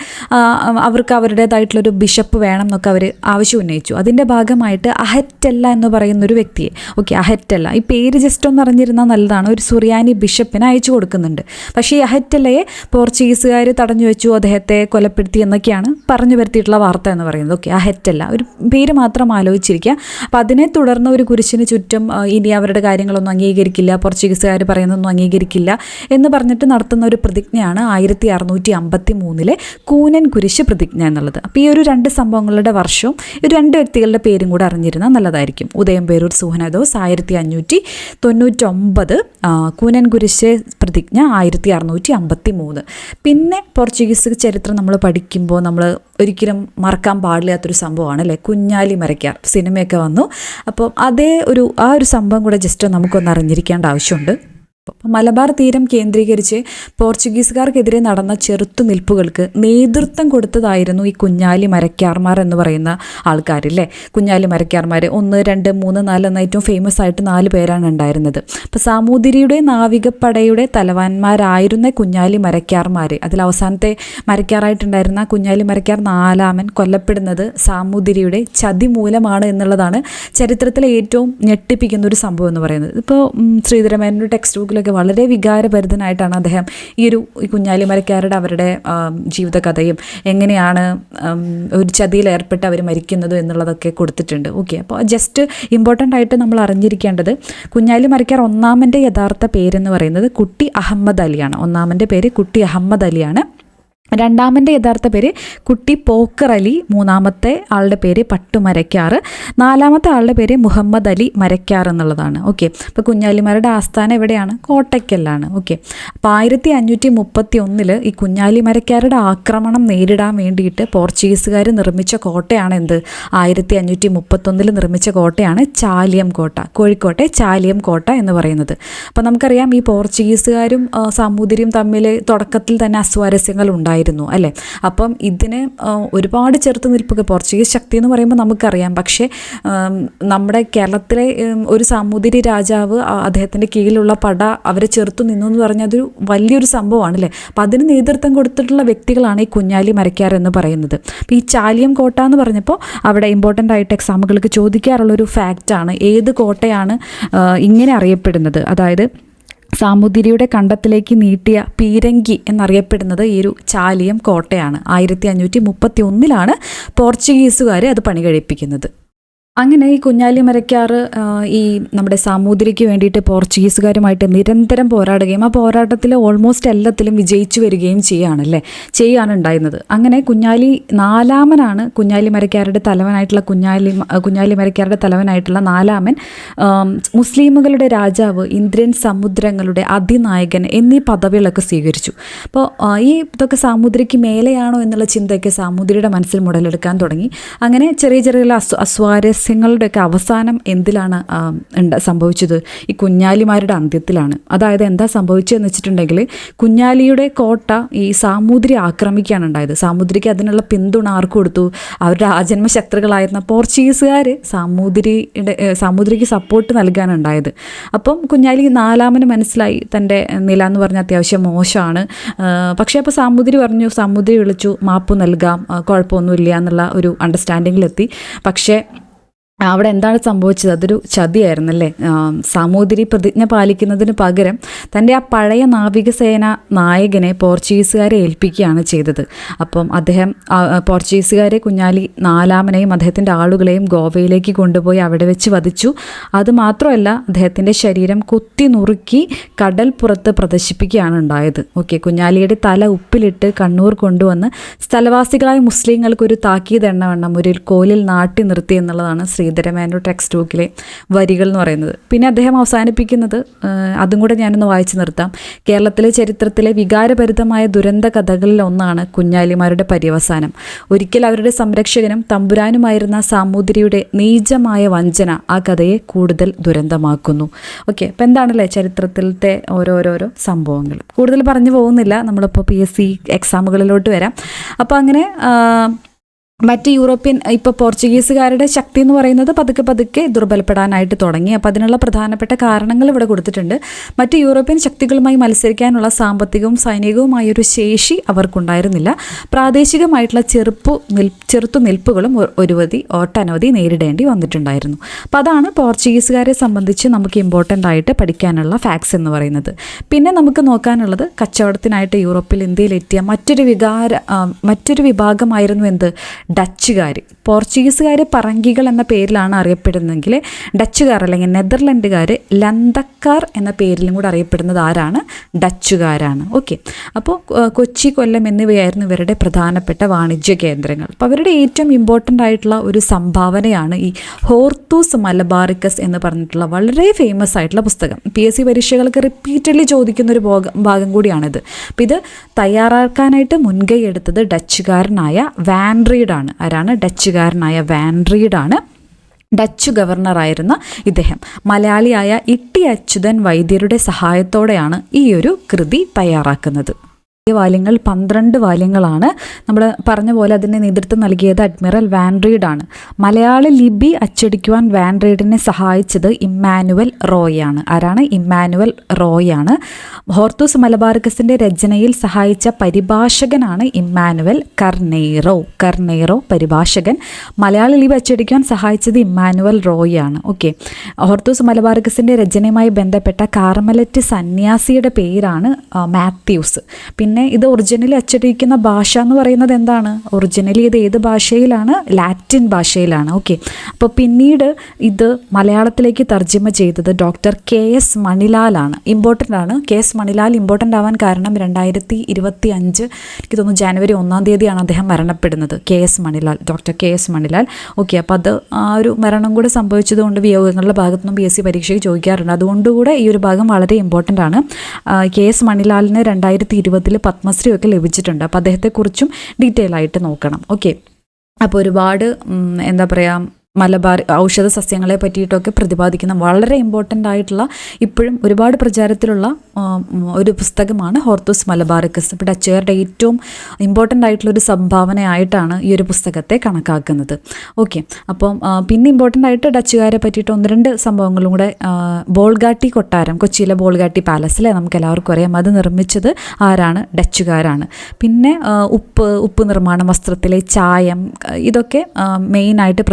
അവർക്ക് അവരുടേതായിട്ടുള്ളൊരു ബിഷപ്പ് വേണം എന്നൊക്കെ അവർ ആവശ്യം ഉന്നയിച്ചു. അതിന്റെ ഭാഗമായിട്ട് അഹറ്റല്ല എന്ന് പറയുന്ന ഒരു വ്യക്തിയെ ഓക്കെ അഹറ്റല്ല. ഈ പേര് ജസ്റ്റ് ഒന്ന് അറിഞ്ഞിരുന്നാൽ നല്ലതാണ്. ഒരു സുറിയാനി ബിഷപ്പിനെ അയച്ചു കൊടുക്കുന്നുണ്ട്. പക്ഷേ ഈ അഹറ്റല്ലയെ പോർച്ചുഗീസുകാർ തടഞ്ഞു വെച്ചു അദ്ദേഹത്തെ കൊലപ്പെടുത്തി എന്നൊക്കെയാണ് പറഞ്ഞു വരുത്തിയിട്ടുള്ള വാർത്ത എന്ന് പറയുന്നത്. ഓക്കെ ആ ഹെറ്റല്ല. ഒരു പേര് മാത്രം ആലോചിച്ചിരിക്കുക. അപ്പോൾ അതിനെ തുടർന്ന് ഒരു കുരിശിന് ചുറ്റും ഇനി അവരുടെ കാര്യങ്ങളൊന്നും അംഗീകരിക്കില്ല പോർച്ചുഗീസുകാർ പറയുന്നതൊന്നും അംഗീകരിക്കില്ല എന്ന് പറഞ്ഞിട്ട് നടത്തുന്ന ഒരു പ്രതിജ്ഞയാണ് ആയിരത്തി അറുന്നൂറ്റി അമ്പത്തി മൂന്നിലെ കൂനൻ കുരിശ് പ്രതിജ്ഞ എന്നുള്ളത്. അപ്പോൾ ഈ ഒരു രണ്ട് സംഭവങ്ങളുടെ വർഷവും ഈ രണ്ട് വ്യക്തികളുടെ പേരും കൂടെ അറിഞ്ഞിരുന്നാൽ നല്ലതായിരിക്കും. ഉദയം പേരൂർ സുഹനദോസ് ആയിരത്തി അഞ്ഞൂറ്റി തൊണ്ണൂറ്റൊമ്പത് കൂനൻ കുരിശ് പ്രതിജ്ഞ ആയിരത്തി അറുന്നൂറ്റി അമ്പത്തി മൂന്ന് പിന്നെ പോർച്ചുഗീസ് ചരിത്രം നമ്മൾ പഠിക്കുമ്പോൾ നമ്മൾ ഒരിക്കലും മറക്കാൻ പാടില്ലാത്തൊരു സംഭവമാണ് അല്ലേ? കുഞ്ഞാലി മരയ്ക്കാർ സിനിമയൊക്കെ വന്നു. അപ്പോൾ അതേ ഒരു ആ ഒരു സംഭവം കൂടെ ജസ്റ്റ് നമുക്കൊന്ന് അറിഞ്ഞിരിക്കേണ്ട ആവശ്യമുണ്ട്. മലബാർ തീരം കേന്ദ്രീകരിച്ച് പോർച്ചുഗീസുകാർക്കെതിരെ നടന്ന ചെറുത്തുനിൽപ്പുകൾക്ക് നേതൃത്വം കൊടുത്തതായിരുന്നു ഈ കുഞ്ഞാലി മരക്കാർമാർ എന്ന് പറയുന്ന ആൾക്കാരില്ലേ? കുഞ്ഞാലി മരക്കാർമാർ. ഒന്ന് രണ്ട് മൂന്ന് നാല് എന്ന ഏറ്റവും ഫേമസ് ആയിട്ട് നാല് പേരാണ് ഉണ്ടായിരുന്നത്. അപ്പോൾ സാമൂതിരിയുടെ നാവികപ്പടയുടെ തലവാന്മാരായിരുന്ന കുഞ്ഞാലി മരക്കാർമാർ. അതിൽ അവസാനത്തെ മരക്കാറായിട്ടുണ്ടായിരുന്ന കുഞ്ഞാലി മരക്കാർ നാലാമൻ കൊല്ലപ്പെടുന്നത് സാമൂതിരിയുടെ ചതി മൂലമാണ് എന്നുള്ളതാണ് ചരിത്രത്തിലെ ഏറ്റവും ഞെട്ടിപ്പിക്കുന്ന ഒരു സംഭവം എന്ന് പറയുന്നത്. ഇപ്പോൾ ശ്രീധരമേനൊരു ടെക്സ്റ്റ് ബുക്കിലൊക്കെ വളരെ വികാരഭരിതനായിട്ടാണ് അദ്ദേഹം ഈ ഒരു ഈ കുഞ്ഞാലി മരക്കാരുടെ അവരുടെ ജീവിതകഥയും എങ്ങനെയാണ് ഒരു ചതിയിൽ ഏർപ്പെട്ട് അവർ മരിക്കുന്നത് എന്നുള്ളതൊക്കെ കൊടുത്തിട്ടുണ്ട്. ഓക്കെ അപ്പോൾ ജസ്റ്റ് ഇമ്പോർട്ടന്റ് ആയിട്ട് നമ്മൾ അറിഞ്ഞിരിക്കേണ്ടത് കുഞ്ഞാലി മരക്കാർ ഒന്നാമന്റെ യഥാർത്ഥ പേരെന്ന് പറയുന്നത് കുട്ടി അഹമ്മദ് അലിയാണ്. ഒന്നാമന്റെ പേര് കുട്ടി അഹമ്മദ് അലിയാണ്. രണ്ടാമന്റെ യഥാർത്ഥ പേര് കുട്ടി പോക്കർ അലി മൂന്നാമത്തെ ആളുടെ പേര് പട്ടു മരക്കാറ് നാലാമത്തെ ആളുടെ പേര് മുഹമ്മദ് അലി മരക്കാർ എന്നുള്ളതാണ്. ഓക്കെ അപ്പോൾ കുഞ്ഞാലിമാരുടെ ആസ്ഥാനം എവിടെയാണ്? കോട്ടയ്ക്കലാണ് ഓക്കെ അപ്പോൾ ആയിരത്തി അഞ്ഞൂറ്റി മുപ്പത്തി ഒന്നിൽ ഈ കുഞ്ഞാലി മരക്കാരുടെ ആക്രമണം നേരിടാൻ വേണ്ടിയിട്ട് പോർച്ചുഗീസുകാർ നിർമ്മിച്ച കോട്ടയാണ് എന്ത്? ആയിരത്തി അഞ്ഞൂറ്റി മുപ്പത്തൊന്നിൽ നിർമ്മിച്ച കോട്ടയാണ് ചാലിയം കോട്ട കോഴിക്കോട്ടെ ചാലിയം കോട്ട എന്ന് പറയുന്നത്. അപ്പോൾ നമുക്കറിയാം ഈ പോർച്ചുഗീസുകാരും സാമൂതിരിയും തമ്മിൽ തുടക്കത്തിൽ തന്നെ അസ്വാരസ്യങ്ങൾ ഉണ്ടായിരുന്നു അല്ലേ? അപ്പം ഇതിന് ഒരുപാട് ചെറുത്ത് നിൽപ്പൊക്കെ പോർച്ചുഗീസ് ശക്തി എന്ന് പറയുമ്പോൾ നമുക്കറിയാം. പക്ഷേ നമ്മുടെ കേരളത്തിലെ ഒരു സാമൂതിരി രാജാവ് അദ്ദേഹത്തിന്റെ കീഴിലുള്ള പട അവരെ ചെറുത്തു നിന്നു എന്ന് പറഞ്ഞാൽ അതൊരു വലിയൊരു സംഭവമാണ് അല്ലേ? അപ്പം അതിന് നേതൃത്വം കൊടുത്തിട്ടുള്ള വ്യക്തികളാണ് ഈ കുഞ്ഞാലി മരക്കാർ എന്ന് പറയുന്നത്. അപ്പം ഈ ചാലിയം കോട്ട എന്ന് പറഞ്ഞപ്പോൾ അവിടെ ഇമ്പോർട്ടന്റ് ആയിട്ട് എക്സാമുകൾക്ക് ചോദിക്കാറുള്ളൊരു ഫാക്റ്റാണ് ഏത് കോട്ടയാണ് ഇങ്ങനെ അറിയപ്പെടുന്നത്. അതായത് സാമൂതിരിയുടെ കണ്ടത്തിലേക്ക് നീട്ടിയ പീരങ്കി എന്നറിയപ്പെടുന്നത് ഈ ഒരു ചാലിയം കോട്ടയാണ്. ആയിരത്തി അഞ്ഞൂറ്റി മുപ്പത്തി ഒന്നിലാണ് പോർച്ചുഗീസുകാർ അത് പണി കഴിപ്പിക്കുന്നത് അങ്ങനെ ഈ കുഞ്ഞാലി മരക്കാർ ഈ നമ്മുടെ സാമൂതിരിക്ക് വേണ്ടിയിട്ട് പോർച്ചുഗീസുകാരുമായിട്ട് നിരന്തരം പോരാടുകയും ആ പോരാട്ടത്തിൽ ഓൾമോസ്റ്റ് എല്ലാത്തിലും വിജയിച്ചു വരികയും ചെയ്യുകയാണല്ലേ ചെയ്യുകയാണ് ഉണ്ടായിരുന്നത്. അങ്ങനെ കുഞ്ഞാലി നാലാമനാണ് കുഞ്ഞാലി മരക്കാരുടെ തലവനായിട്ടുള്ള കുഞ്ഞാലി കുഞ്ഞാലി മരക്കാരുടെ തലവനായിട്ടുള്ള നാലാമൻ. മുസ്ലിമുകളുടെ രാജാവ് ഇന്ദ്രൻ സമുദ്രങ്ങളുടെ അതിനായകൻ എന്നീ പദവികളൊക്കെ സ്വീകരിച്ചു. അപ്പോൾ ഈ ഇതൊക്കെ സാമൂതിരിക്ക് മേലെയാണോ എന്നുള്ള ചിന്തയൊക്കെ സാമൂതിരിയുടെ മനസ്സിൽ മുടലെടുക്കാൻ തുടങ്ങി. അങ്ങനെ ചെറിയ ചെറിയ അസ്വ അസ്വാരസ്യങ്ങളുടെയൊക്കെ അവസാനം എന്തിലാണ് സംഭവിച്ചത്? ഈ കുഞ്ഞാലിമാരുടെ അന്ത്യത്തിലാണ്. അതായത് എന്താ സംഭവിച്ചതെന്ന് വെച്ചിട്ടുണ്ടെങ്കിൽ കുഞ്ഞാലിയുടെ കോട്ട ഈ സാമൂതിരി ആക്രമിക്കുകയാണ് ഉണ്ടായത്. സാമൂതിരിക്ക് അതിനുള്ള പിന്തുണ ആർക്ക് കൊടുത്തു? അവരുടെ ആജന്മ ശത്രുക്കളായിരുന്ന പോർച്ചുഗീസുകാർ സാമൂതിരിയുടെ സാമൂതിരിക്ക് സപ്പോർട്ട് നൽകാനുണ്ടായത് അപ്പം കുഞ്ഞാലി നാലാമന് മനസ്സിലായി. തന്റെ നില എന്ന് പറഞ്ഞാൽ അത്യാവശ്യം മോശമാണ്. പക്ഷേ അപ്പോൾ സാമൂതിരി പറഞ്ഞു സാമൂതിരി വിളിച്ചു മാപ്പ് നൽകാം കുഴപ്പമൊന്നുമില്ല എന്നുള്ള ഒരു അണ്ടർസ്റ്റാൻഡിങ്ങിലെത്തി പക്ഷേ അവിടെ എന്താണ് സംഭവിച്ചത്? അതൊരു ചതിയായിരുന്നു അല്ലേ സാമൂതിരി പ്രതിജ്ഞ പാലിക്കുന്നതിന് പകരം തന്റെ ആ പഴയ നാവികസേന നായകനെ പോർച്ചുഗീസുകാരെ ഏൽപ്പിക്കുകയാണ് ചെയ്തത്. അപ്പം അദ്ദേഹം പോർച്ചുഗീസുകാരെ കുഞ്ഞാലി നാലാമനെയും അദ്ദേഹത്തിന്റെ ആളുകളെയും ഗോവയിലേക്ക് കൊണ്ടുപോയി അവിടെ വെച്ച് വധിച്ചു. അതുമാത്രമല്ല അദ്ദേഹത്തിന്റെ ശരീരം കുത്തി നുറുക്കി കടൽ പുറത്ത് പ്രദർശിപ്പിക്കുകയാണ് ഉണ്ടായത്. ഓക്കെ കുഞ്ഞാലിയുടെ തല ഉപ്പിലിട്ട് കണ്ണൂർ കൊണ്ടുവന്ന് സ്ഥലവാസികളായ മുസ്ലിങ്ങൾക്ക് ഒരു താക്കീത് എണ്ണവണ്ണം ഒരു കോലിൽ നാട്ടി നിർത്തി എന്നുള്ളതാണ് ശ്രീ ശ്രീധരമേനോട് ടെക്സ്റ്റ് ബുക്കിലെ വരികൾ എന്ന് പറയുന്നത്. പിന്നെ അദ്ദേഹം അവസാനിപ്പിക്കുന്നത് അതും കൂടെ ഞാനൊന്ന് വായിച്ചു നിർത്താം. കേരളത്തിലെ ചരിത്രത്തിലെ വികാരഭരിതമായ ദുരന്ത കഥകളിലൊന്നാണ് കുഞ്ഞാലിമാരുടെ പര്യവസാനം. ഒരിക്കൽ അവരുടെ സംരക്ഷകനും തമ്പുരാനുമായിരുന്ന സാമൂതിരിയുടെ നീചമായ വഞ്ചന ആ കഥയെ കൂടുതൽ ദുരന്തമാക്കുന്നു. ഓക്കെ അപ്പം എന്താണല്ലേ ചരിത്രത്തിലത്തെ ഓരോരോരോ സംഭവങ്ങൾ? കൂടുതൽ പറഞ്ഞു പോകുന്നില്ല നമ്മളിപ്പോൾ പി എസ് സി എക്സാമുകളിലോട്ട് വരാം. അപ്പോൾ അങ്ങനെ മറ്റ് യൂറോപ്യൻ ഇപ്പോൾ പോർച്ചുഗീസുകാരുടെ ശക്തി എന്ന് പറയുന്നത് പതുക്കെ പതുക്കെ ദുർബലപ്പെടാനായിട്ട് തുടങ്ങി. അപ്പോൾ അതിനുള്ള പ്രധാനപ്പെട്ട കാരണങ്ങൾ ഇവിടെ കൊടുത്തിട്ടുണ്ട്. മറ്റ് യൂറോപ്യൻ ശക്തികളുമായി മത്സരിക്കാനുള്ള സാമ്പത്തികവും സൈനികവുമായ ഒരു ശേഷി അവർക്കുണ്ടായിരുന്നില്ല. പ്രാദേശികമായിട്ടുള്ള ചെറുപ്പു നിൽ ചെറുത്തു നിൽപ്പുകളും ഒ- ഒരുവധി ഒട്ടനവധി നേരിടേണ്ടി വന്നിട്ടുണ്ടായിരുന്നു. അപ്പോൾ അതാണ് പോർച്ചുഗീസുകാരെ സംബന്ധിച്ച് നമുക്ക് ഇമ്പോർട്ടന്റ് ആയിട്ട് പഠിക്കാനുള്ള ഫാക്ട്സ് എന്ന് പറയുന്നത്. പിന്നെ നമുക്ക് നോക്കാനുള്ളത് കച്ചവടത്തിനായിട്ട് യൂറോപ്പിൽ ഇന്ത്യയിലെത്തിയ മറ്റൊരു വികാര മറ്റൊരു വിഭാഗമായിരുന്നു എന്ത്? ഡച്ചുകാർ പോർച്ചുഗീസുകാർ പറങ്കികൾ എന്ന പേരിലാണ് അറിയപ്പെടുന്നതെങ്കിൽ ഡച്ചുകാർ അല്ലെങ്കിൽ നെതർലൻഡുകാർ ലന്തക്കാർ എന്ന പേരിലും കൂടെ അറിയപ്പെടുന്നത് ആരാണ്? ഡച്ചുകാരാണ്. ഓക്കെ. അപ്പോൾ കൊച്ചി കൊല്ലം എന്നിവയായിരുന്നു ഇവരുടെ പ്രധാനപ്പെട്ട വാണിജ്യ കേന്ദ്രങ്ങൾ. അപ്പോൾ അവരുടെ ഏറ്റവും ഇമ്പോർട്ടന്റ് ആയിട്ടുള്ള ഒരു സംഭാവനയാണ് ഈ ഹോർത്തൂസ് മലബാറിക്കസ് എന്ന് പറഞ്ഞിട്ടുള്ള വളരെ ഫേമസ് ആയിട്ടുള്ള പുസ്തകം. പി എസ് സി പരീക്ഷകൾക്ക് റിപ്പീറ്റഡ്ലി ചോദിക്കുന്ന ഒരു ഭാഗം കൂടിയാണിത്. അപ്പോൾ ഇത് തയ്യാറാക്കാനായിട്ട് മുൻകൈ എടുത്തത് ഡച്ചുകാരനായ വാൻഡ്രീഡാണ് ആരാണ്? ഡച്ചുകാരനായ വാൻഡ്രീഡാണ് ഡച്ച് ഗവർണറായിരുന്ന ഇദ്ദേഹം. മലയാളിയായ ഇട്ടി അച്യുതൻ വൈദ്യരുടെ സഹായത്തോടെയാണ് ഈ ഒരു കൃതി തയ്യാറാക്കുന്നത്. വാല്യങ്ങൾ പന്ത്രണ്ട് വാല്യങ്ങളാണ്. നമ്മൾ പറഞ്ഞ പോലെ അതിന് നേതൃത്വം നൽകിയത് അഡ്മിറൽ വാൻഡ്രീഡാണ് മലയാള ലിപി അച്ചടിക്കുവാൻ വാൻഡ്രീഡിനെ സഹായിച്ചത് ഇമ്മാനുവൽ റോയാണ് ആരാണ്? ഇമ്മാനുവൽ റോയാണ് ഹോർത്തൂസ് മലബാർക്കസിന്റെ രചനയിൽ സഹായിച്ച പരിഭാഷകനാണ് ഇമ്മാനുവൽ കർണേറോ. കർണേറോ പരിഭാഷകൻ. മലയാള ലിപി അച്ചടിക്കുവാൻ സഹായിച്ചത് ഇമ്മാനുവൽ റോയാണ് ഓക്കെ. ഹോർത്തൂസ് മലബാർക്കസിന്റെ രചനയുമായി ബന്ധപ്പെട്ട കാർമലറ്റ് സന്യാസിയുടെ പേരാണ് മാത്യൂസ്. പിന്നെ ഇത് ഒറിജിനലി അച്ചടിക്കുന്ന ഭാഷ എന്ന് പറയുന്നത് എന്താണ്? ഒറിജിനലി ഇത് ഏത് ഭാഷയിലാണ്? ലാറ്റിൻ ഭാഷയിലാണ്. ഓക്കെ. അപ്പോൾ പിന്നീട് ഇത് മലയാളത്തിലേക്ക് തർജമ ചെയ്തത് ഡോക്ടർ കെ എസ് മണിലാലാണ്. ഇമ്പോർട്ടന്റ് ആണ്. കെ എസ് മണിലാൽ ഇമ്പോർട്ടന്റ് ആവാൻ കാരണം രണ്ടായിരത്തി ഇരുപത്തി അഞ്ച് എനിക്ക് തോന്നുന്നു ജനുവരി ഒന്നാം തീയതിയാണ് അദ്ദേഹം മരണപ്പെടുന്നത്. K S Manilal doctor K S Manilal. Okay. അപ്പോൾ അത് ആ ഒരു മരണം കൂടെ സംഭവിച്ചതുകൊണ്ട് വിയോഗങ്ങളുടെ ഭാഗത്തുനിന്നും പി എസ് സി പരീക്ഷയ്ക്ക് ചോദിക്കാറുണ്ട്. അതുകൊണ്ടുകൂടെ ഈ ഒരു ഭാഗം വളരെ ഇമ്പോർട്ടന്റ് ആണ്. കെ എസ് മണിലാലിന് രണ്ടായിരത്തി ഇരുപതിൽ പത്മശ്രീ ഒക്കെ ലഭിച്ചിട്ടുണ്ട്. അപ്പോൾ അദ്ദേഹത്തെക്കുറിച്ചും ഡീറ്റെയിൽ ആയിട്ട് നോക്കണം. ഓക്കെ അപ്പോൾ ഒരുപാട് എന്താ പറയുക മലബാർ ഔഷധ സസ്യങ്ങളെ പറ്റിയിട്ടൊക്കെ പ്രതിപാദിക്കുന്ന വളരെ ഇമ്പോർട്ടന്റ് ആയിട്ടുള്ള ഇപ്പോഴും ഒരുപാട് പ്രചാരത്തിലുള്ള ഒരു പുസ്തകമാണ് ഹോർത്തൂസ് മലബാറിക്കസ്. ഇപ്പോൾ ഡച്ചുകാരുടെ ഏറ്റവും ഇമ്പോർട്ടന്റ് ആയിട്ടുള്ള ഒരു സംഭാവനയായിട്ടാണ് ഈ ഒരു പുസ്തകത്തെ കണക്കാക്കുന്നത്. ഓക്കെ അപ്പം പിന്നെ ഇമ്പോർട്ടന്റ് ആയിട്ട് ഡച്ചുകാരെ പറ്റിയിട്ട് ഒന്ന് രണ്ട് സംഭവങ്ങളും കൂടെ ബോൾഗാട്ടി കൊട്ടാരം കൊച്ചിയിലെ ബോൾഗാട്ടി പാലസിലെ നമുക്ക് എല്ലാവർക്കും അറിയാം. അത് നിർമ്മിച്ചത് ആരാണ്? ഡച്ചുകാരാണ്. പിന്നെ ഉപ്പ് ഉപ്പ് നിർമ്മാണം വസ്ത്രത്തിലെ ചായം ഇതൊക്കെ മെയിനായിട്ട്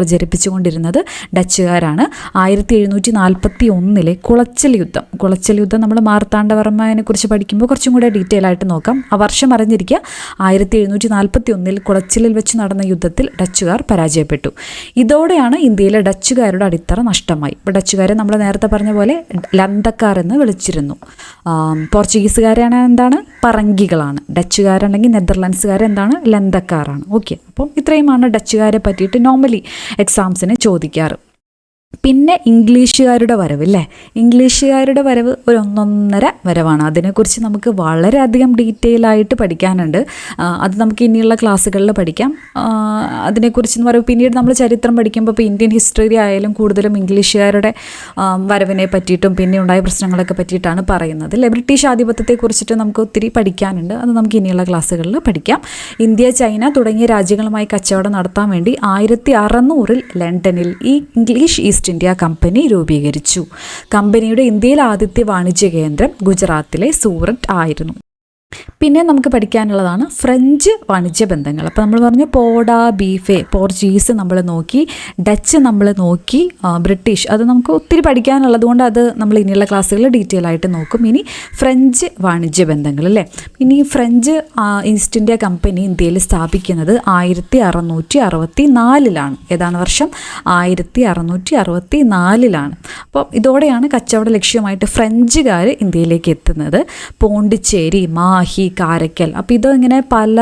പ്രചരിപ്പിച്ചുകൊണ്ടിരുന്നത് ഡച്ചുകാരാണ്. ആയിരത്തി എഴുന്നൂറ്റി നാൽപ്പത്തി ഒന്നിലെ കുളച്ചൽ യുദ്ധം. കുളച്ചൽ യുദ്ധം നമ്മൾ മാർത്താണ്ഡവർമ്മനെ കുറിച്ച് പഠിക്കുമ്പോൾ കുറച്ചും കൂടെ ഡീറ്റെയിൽ ആയിട്ട് നോക്കാം. ആ വർഷം അറിഞ്ഞിരിക്കുക. ആയിരത്തി എഴുന്നൂറ്റി നാൽപ്പത്തി ഒന്നിൽ കുളച്ചിലിൽ വെച്ച് നടന്ന യുദ്ധത്തിൽ ഡച്ചുകാർ പരാജയപ്പെട്ടു. ഇതോടെയാണ് ഇന്ത്യയിലെ ഡച്ചുകാരുടെ അടിത്തറ നഷ്ടമായി. ഇപ്പോൾ ഡച്ചുകാരെ നമ്മൾ നേരത്തെ പറഞ്ഞ പോലെ ലന്തക്കാർ എന്ന് വിളിച്ചിരുന്നു. പോർച്ചുഗീസുകാരാണ് എന്താണ്? പറങ്കികളാണ്. ഡച്ചുകാരുണ്ടെങ്കിൽ നെതർലാൻഡ്സുകാരെന്താണ് ലന്തക്കാരാണ്. ഓക്കെ. അപ്പം ഇത്രയുമാണ് ഡച്ചുകാരെ പറ്റിയിട്ട് നോർമലി എക്സാംസിന് ചോദിക്കാറ് പിന്നെ ഇംഗ്ലീഷുകാരുടെ വരവ് അല്ലേ ഇംഗ്ലീഷുകാരുടെ വരവ് ഒരു ഒന്നൊന്നര വരവാണ്. അതിനെക്കുറിച്ച് നമുക്ക് വളരെയധികം ഡീറ്റെയിൽ ആയിട്ട് പഠിക്കാനുണ്ട്. അത് നമുക്ക് ഇനിയുള്ള ക്ലാസ്സുകളിൽ പഠിക്കാം. അതിനെക്കുറിച്ച് എന്ന് പറയുമ്പോൾ പിന്നീട് നമ്മൾ ചരിത്രം പഠിക്കുമ്പോൾ ഇപ്പോൾ ഇന്ത്യൻ ഹിസ്റ്ററി ആയാലും കൂടുതലും ഇംഗ്ലീഷുകാരുടെ വരവിനെ പറ്റിയിട്ടും പിന്നെ ഉണ്ടായ പ്രശ്നങ്ങളൊക്കെ പറ്റിയിട്ടാണ് പറയുന്നത്. അല്ലേ? ബ്രിട്ടീഷ് ആധിപത്യത്തെക്കുറിച്ചിട്ട് നമുക്ക് ഒത്തിരി പഠിക്കാനുണ്ട്. അത് നമുക്ക് ഇനിയുള്ള ക്ലാസ്സുകളിൽ പഠിക്കാം. ഇന്ത്യ ചൈന തുടങ്ങിയ രാജ്യങ്ങളുമായി കച്ചവടം നടത്താൻ വേണ്ടി ആയിരത്തി അറുന്നൂറിൽ ലണ്ടനിൽ ഈ ഇംഗ്ലീഷ് ഈസ്റ്റ് ഇന്ത്യ കമ്പനി രൂപീകരിച്ചു. കമ്പനിയുടെ ഇന്ത്യയിലെ ആദ്യത്തെ വാണിജ്യ കേന്ദ്രം ഗുജറാത്തിലെ സൂററ്റ് ആയിരുന്നു. പിന്നെ നമുക്ക് പഠിക്കാനുള്ളതാണ് ഫ്രഞ്ച് വാണിജ്യ ബന്ധങ്ങൾ. അപ്പോൾ നമ്മൾ പറഞ്ഞു പോഡ ബീഫെ പോർച്ചുഗീസ് നമ്മൾ നോക്കി ഡച്ച് നമ്മൾ നോക്കി ബ്രിട്ടീഷ് അത് നമുക്ക് ഒത്തിരി പഠിക്കാനുള്ളത് കൊണ്ട് അത് നമ്മൾ ഇനിയുള്ള ക്ലാസ്സുകളിൽ ഡീറ്റെയിൽ ആയിട്ട് നോക്കും. ഇനി ഫ്രഞ്ച് വാണിജ്യ ബന്ധങ്ങൾ അല്ലേ? ഇനി ഫ്രഞ്ച് ഈസ്റ്റ് ഇന്ത്യ കമ്പനി ഇന്ത്യയിൽ സ്ഥാപിക്കുന്നത് ആയിരത്തി അറുന്നൂറ്റി അറുപത്തി നാലിലാണ് ഏതാണ് വർഷം? ആയിരത്തി അറുന്നൂറ്റി അറുപത്തി നാലിലാണ് അപ്പോൾ ഇതോടെയാണ് കച്ചവട ലക്ഷ്യമായിട്ട് ഫ്രഞ്ചുകാർ ഇന്ത്യയിലേക്ക് എത്തുന്നത്. പോണ്ടിച്ചേരി മാഹി മാഹി കാരക്കൽ. അപ്പോൾ ഇതിങ്ങനെ പല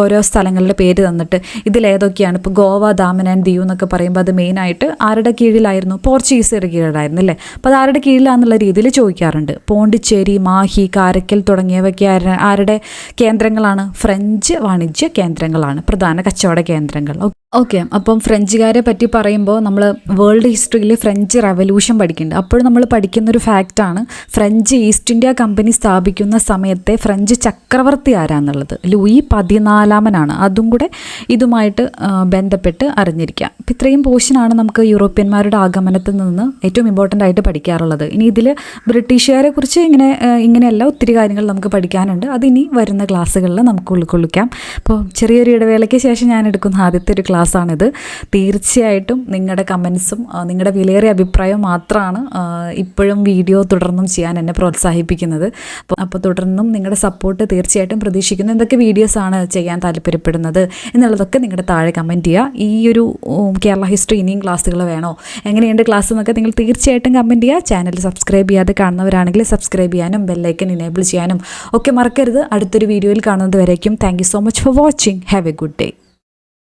ഓരോ സ്ഥലങ്ങളുടെ പേര് തന്നിട്ട് ഇതിലേതൊക്കെയാണ്? ഇപ്പോൾ ഗോവ ദാമൻ ആൻഡ് ദിയു എന്നൊക്കെ പറയുമ്പോൾ അത് മെയിനായിട്ട് ആരുടെ കീഴിലായിരുന്നു? പോർച്ചുഗീസുകാരുടെ കീഴിലായിരുന്നു അല്ലേ? അപ്പോൾ അത് ആരുടെ കീഴിലാണെന്നുള്ള രീതിയിൽ ചോദിക്കാറുണ്ട്. പോണ്ടിച്ചേരി മാഹി കാരക്കൽ തുടങ്ങിയവയ്ക്ക് ആരുടെ കേന്ദ്രങ്ങളാണ്? ഫ്രഞ്ച് വാണിജ്യ കേന്ദ്രങ്ങളാണ്. പ്രധാന കച്ചവട കേന്ദ്രങ്ങൾ. ഓക്കെ അപ്പം ഫ്രഞ്ചുകാരെ പറ്റി പറയുമ്പോൾ നമ്മൾ വേൾഡ് ഹിസ്റ്ററിയിൽ ഫ്രഞ്ച് റവല്യൂഷൻ പഠിക്കുന്നുണ്ട്. അപ്പോൾ നമ്മൾ പഠിക്കുന്ന ഒരു ഫാക്റ്റാണ് ഫ്രഞ്ച് ഈസ്റ്റ് ഇന്ത്യ കമ്പനി സ്ഥാപിക്കുന്ന സമയത്തെ ഫ്രഞ്ച് ചക്രവർത്തി ആരാന്നുള്ളത്. ലൂയി പതിനാലാമനാണ്. അതും കൂടെ ഇതുമായിട്ട് ബന്ധപ്പെട്ട് അറിഞ്ഞിരിക്കാം. അപ്പം ഇത്രയും പോർഷനാണ് നമുക്ക് യൂറോപ്യന്മാരുടെ ആഗമനത്തിൽ നിന്ന് ഏറ്റവും ഇമ്പോർട്ടന്റ് ആയിട്ട് പഠിക്കാറുള്ളത്. ഇനി ഇതിൽ ബ്രിട്ടീഷുകാരെ കുറിച്ച് ഇങ്ങനെ ഇങ്ങനെയല്ല ഒത്തിരി കാര്യങ്ങൾ നമുക്ക് പഠിക്കാനുണ്ട്. അത് ഇനി വരുന്ന ക്ലാസ്സുകളിൽ നമുക്ക് ഉൾക്കൊള്ളിക്കാം. അപ്പോൾ ചെറിയൊരു ഇടവേളയ്ക്ക് ശേഷം ഞാൻ എടുക്കുന്ന ആദ്യത്തെ ഒരു ക്ലാസ്സാണിത്. തീർച്ചയായിട്ടും നിങ്ങളുടെ കമൻസും നിങ്ങളുടെ വിലയേറിയ അഭിപ്രായവും മാത്രമാണ് ഇപ്പോഴും വീഡിയോ തുടർന്നും ചെയ്യാൻ എന്നെ പ്രോത്സാഹിപ്പിക്കുന്നത്. അപ്പോൾ തുടർന്നും നിങ്ങളുടെ സപ്പോർട്ട് തീർച്ചയായിട്ടും പ്രതീക്ഷിക്കുന്നു. എന്തൊക്കെ വീഡിയോസാണ് ചെയ്യാൻ താല്പര്യപ്പെടുന്നത് എന്നുള്ളതൊക്കെ നിങ്ങളുടെ താഴെ കമന്റ് ചെയ്യുക ഈ ഒരു കേരള ഹിസ്റ്ററി ഇനിയും ക്ലാസ്സുകൾ വേണോ? എങ്ങനെയുണ്ട് ക്ലാസ് എന്നൊക്കെ നിങ്ങൾ തീർച്ചയായിട്ടും കമന്റ് ചെയ്യുക ചാനൽ സബ്സ്ക്രൈബ് ചെയ്യാതെ കാണുന്നവരാണെങ്കിൽ സബ്സ്ക്രൈബ് ചെയ്യാനും ബെല്ലൈക്കൻ ഇനേബിൾ ചെയ്യാനും ഒക്കെ മറക്കരുത്. അടുത്തൊരു വീഡിയോയിൽ കാണുന്നത് വരേക്കും. Thank so much for watching. Have a good day.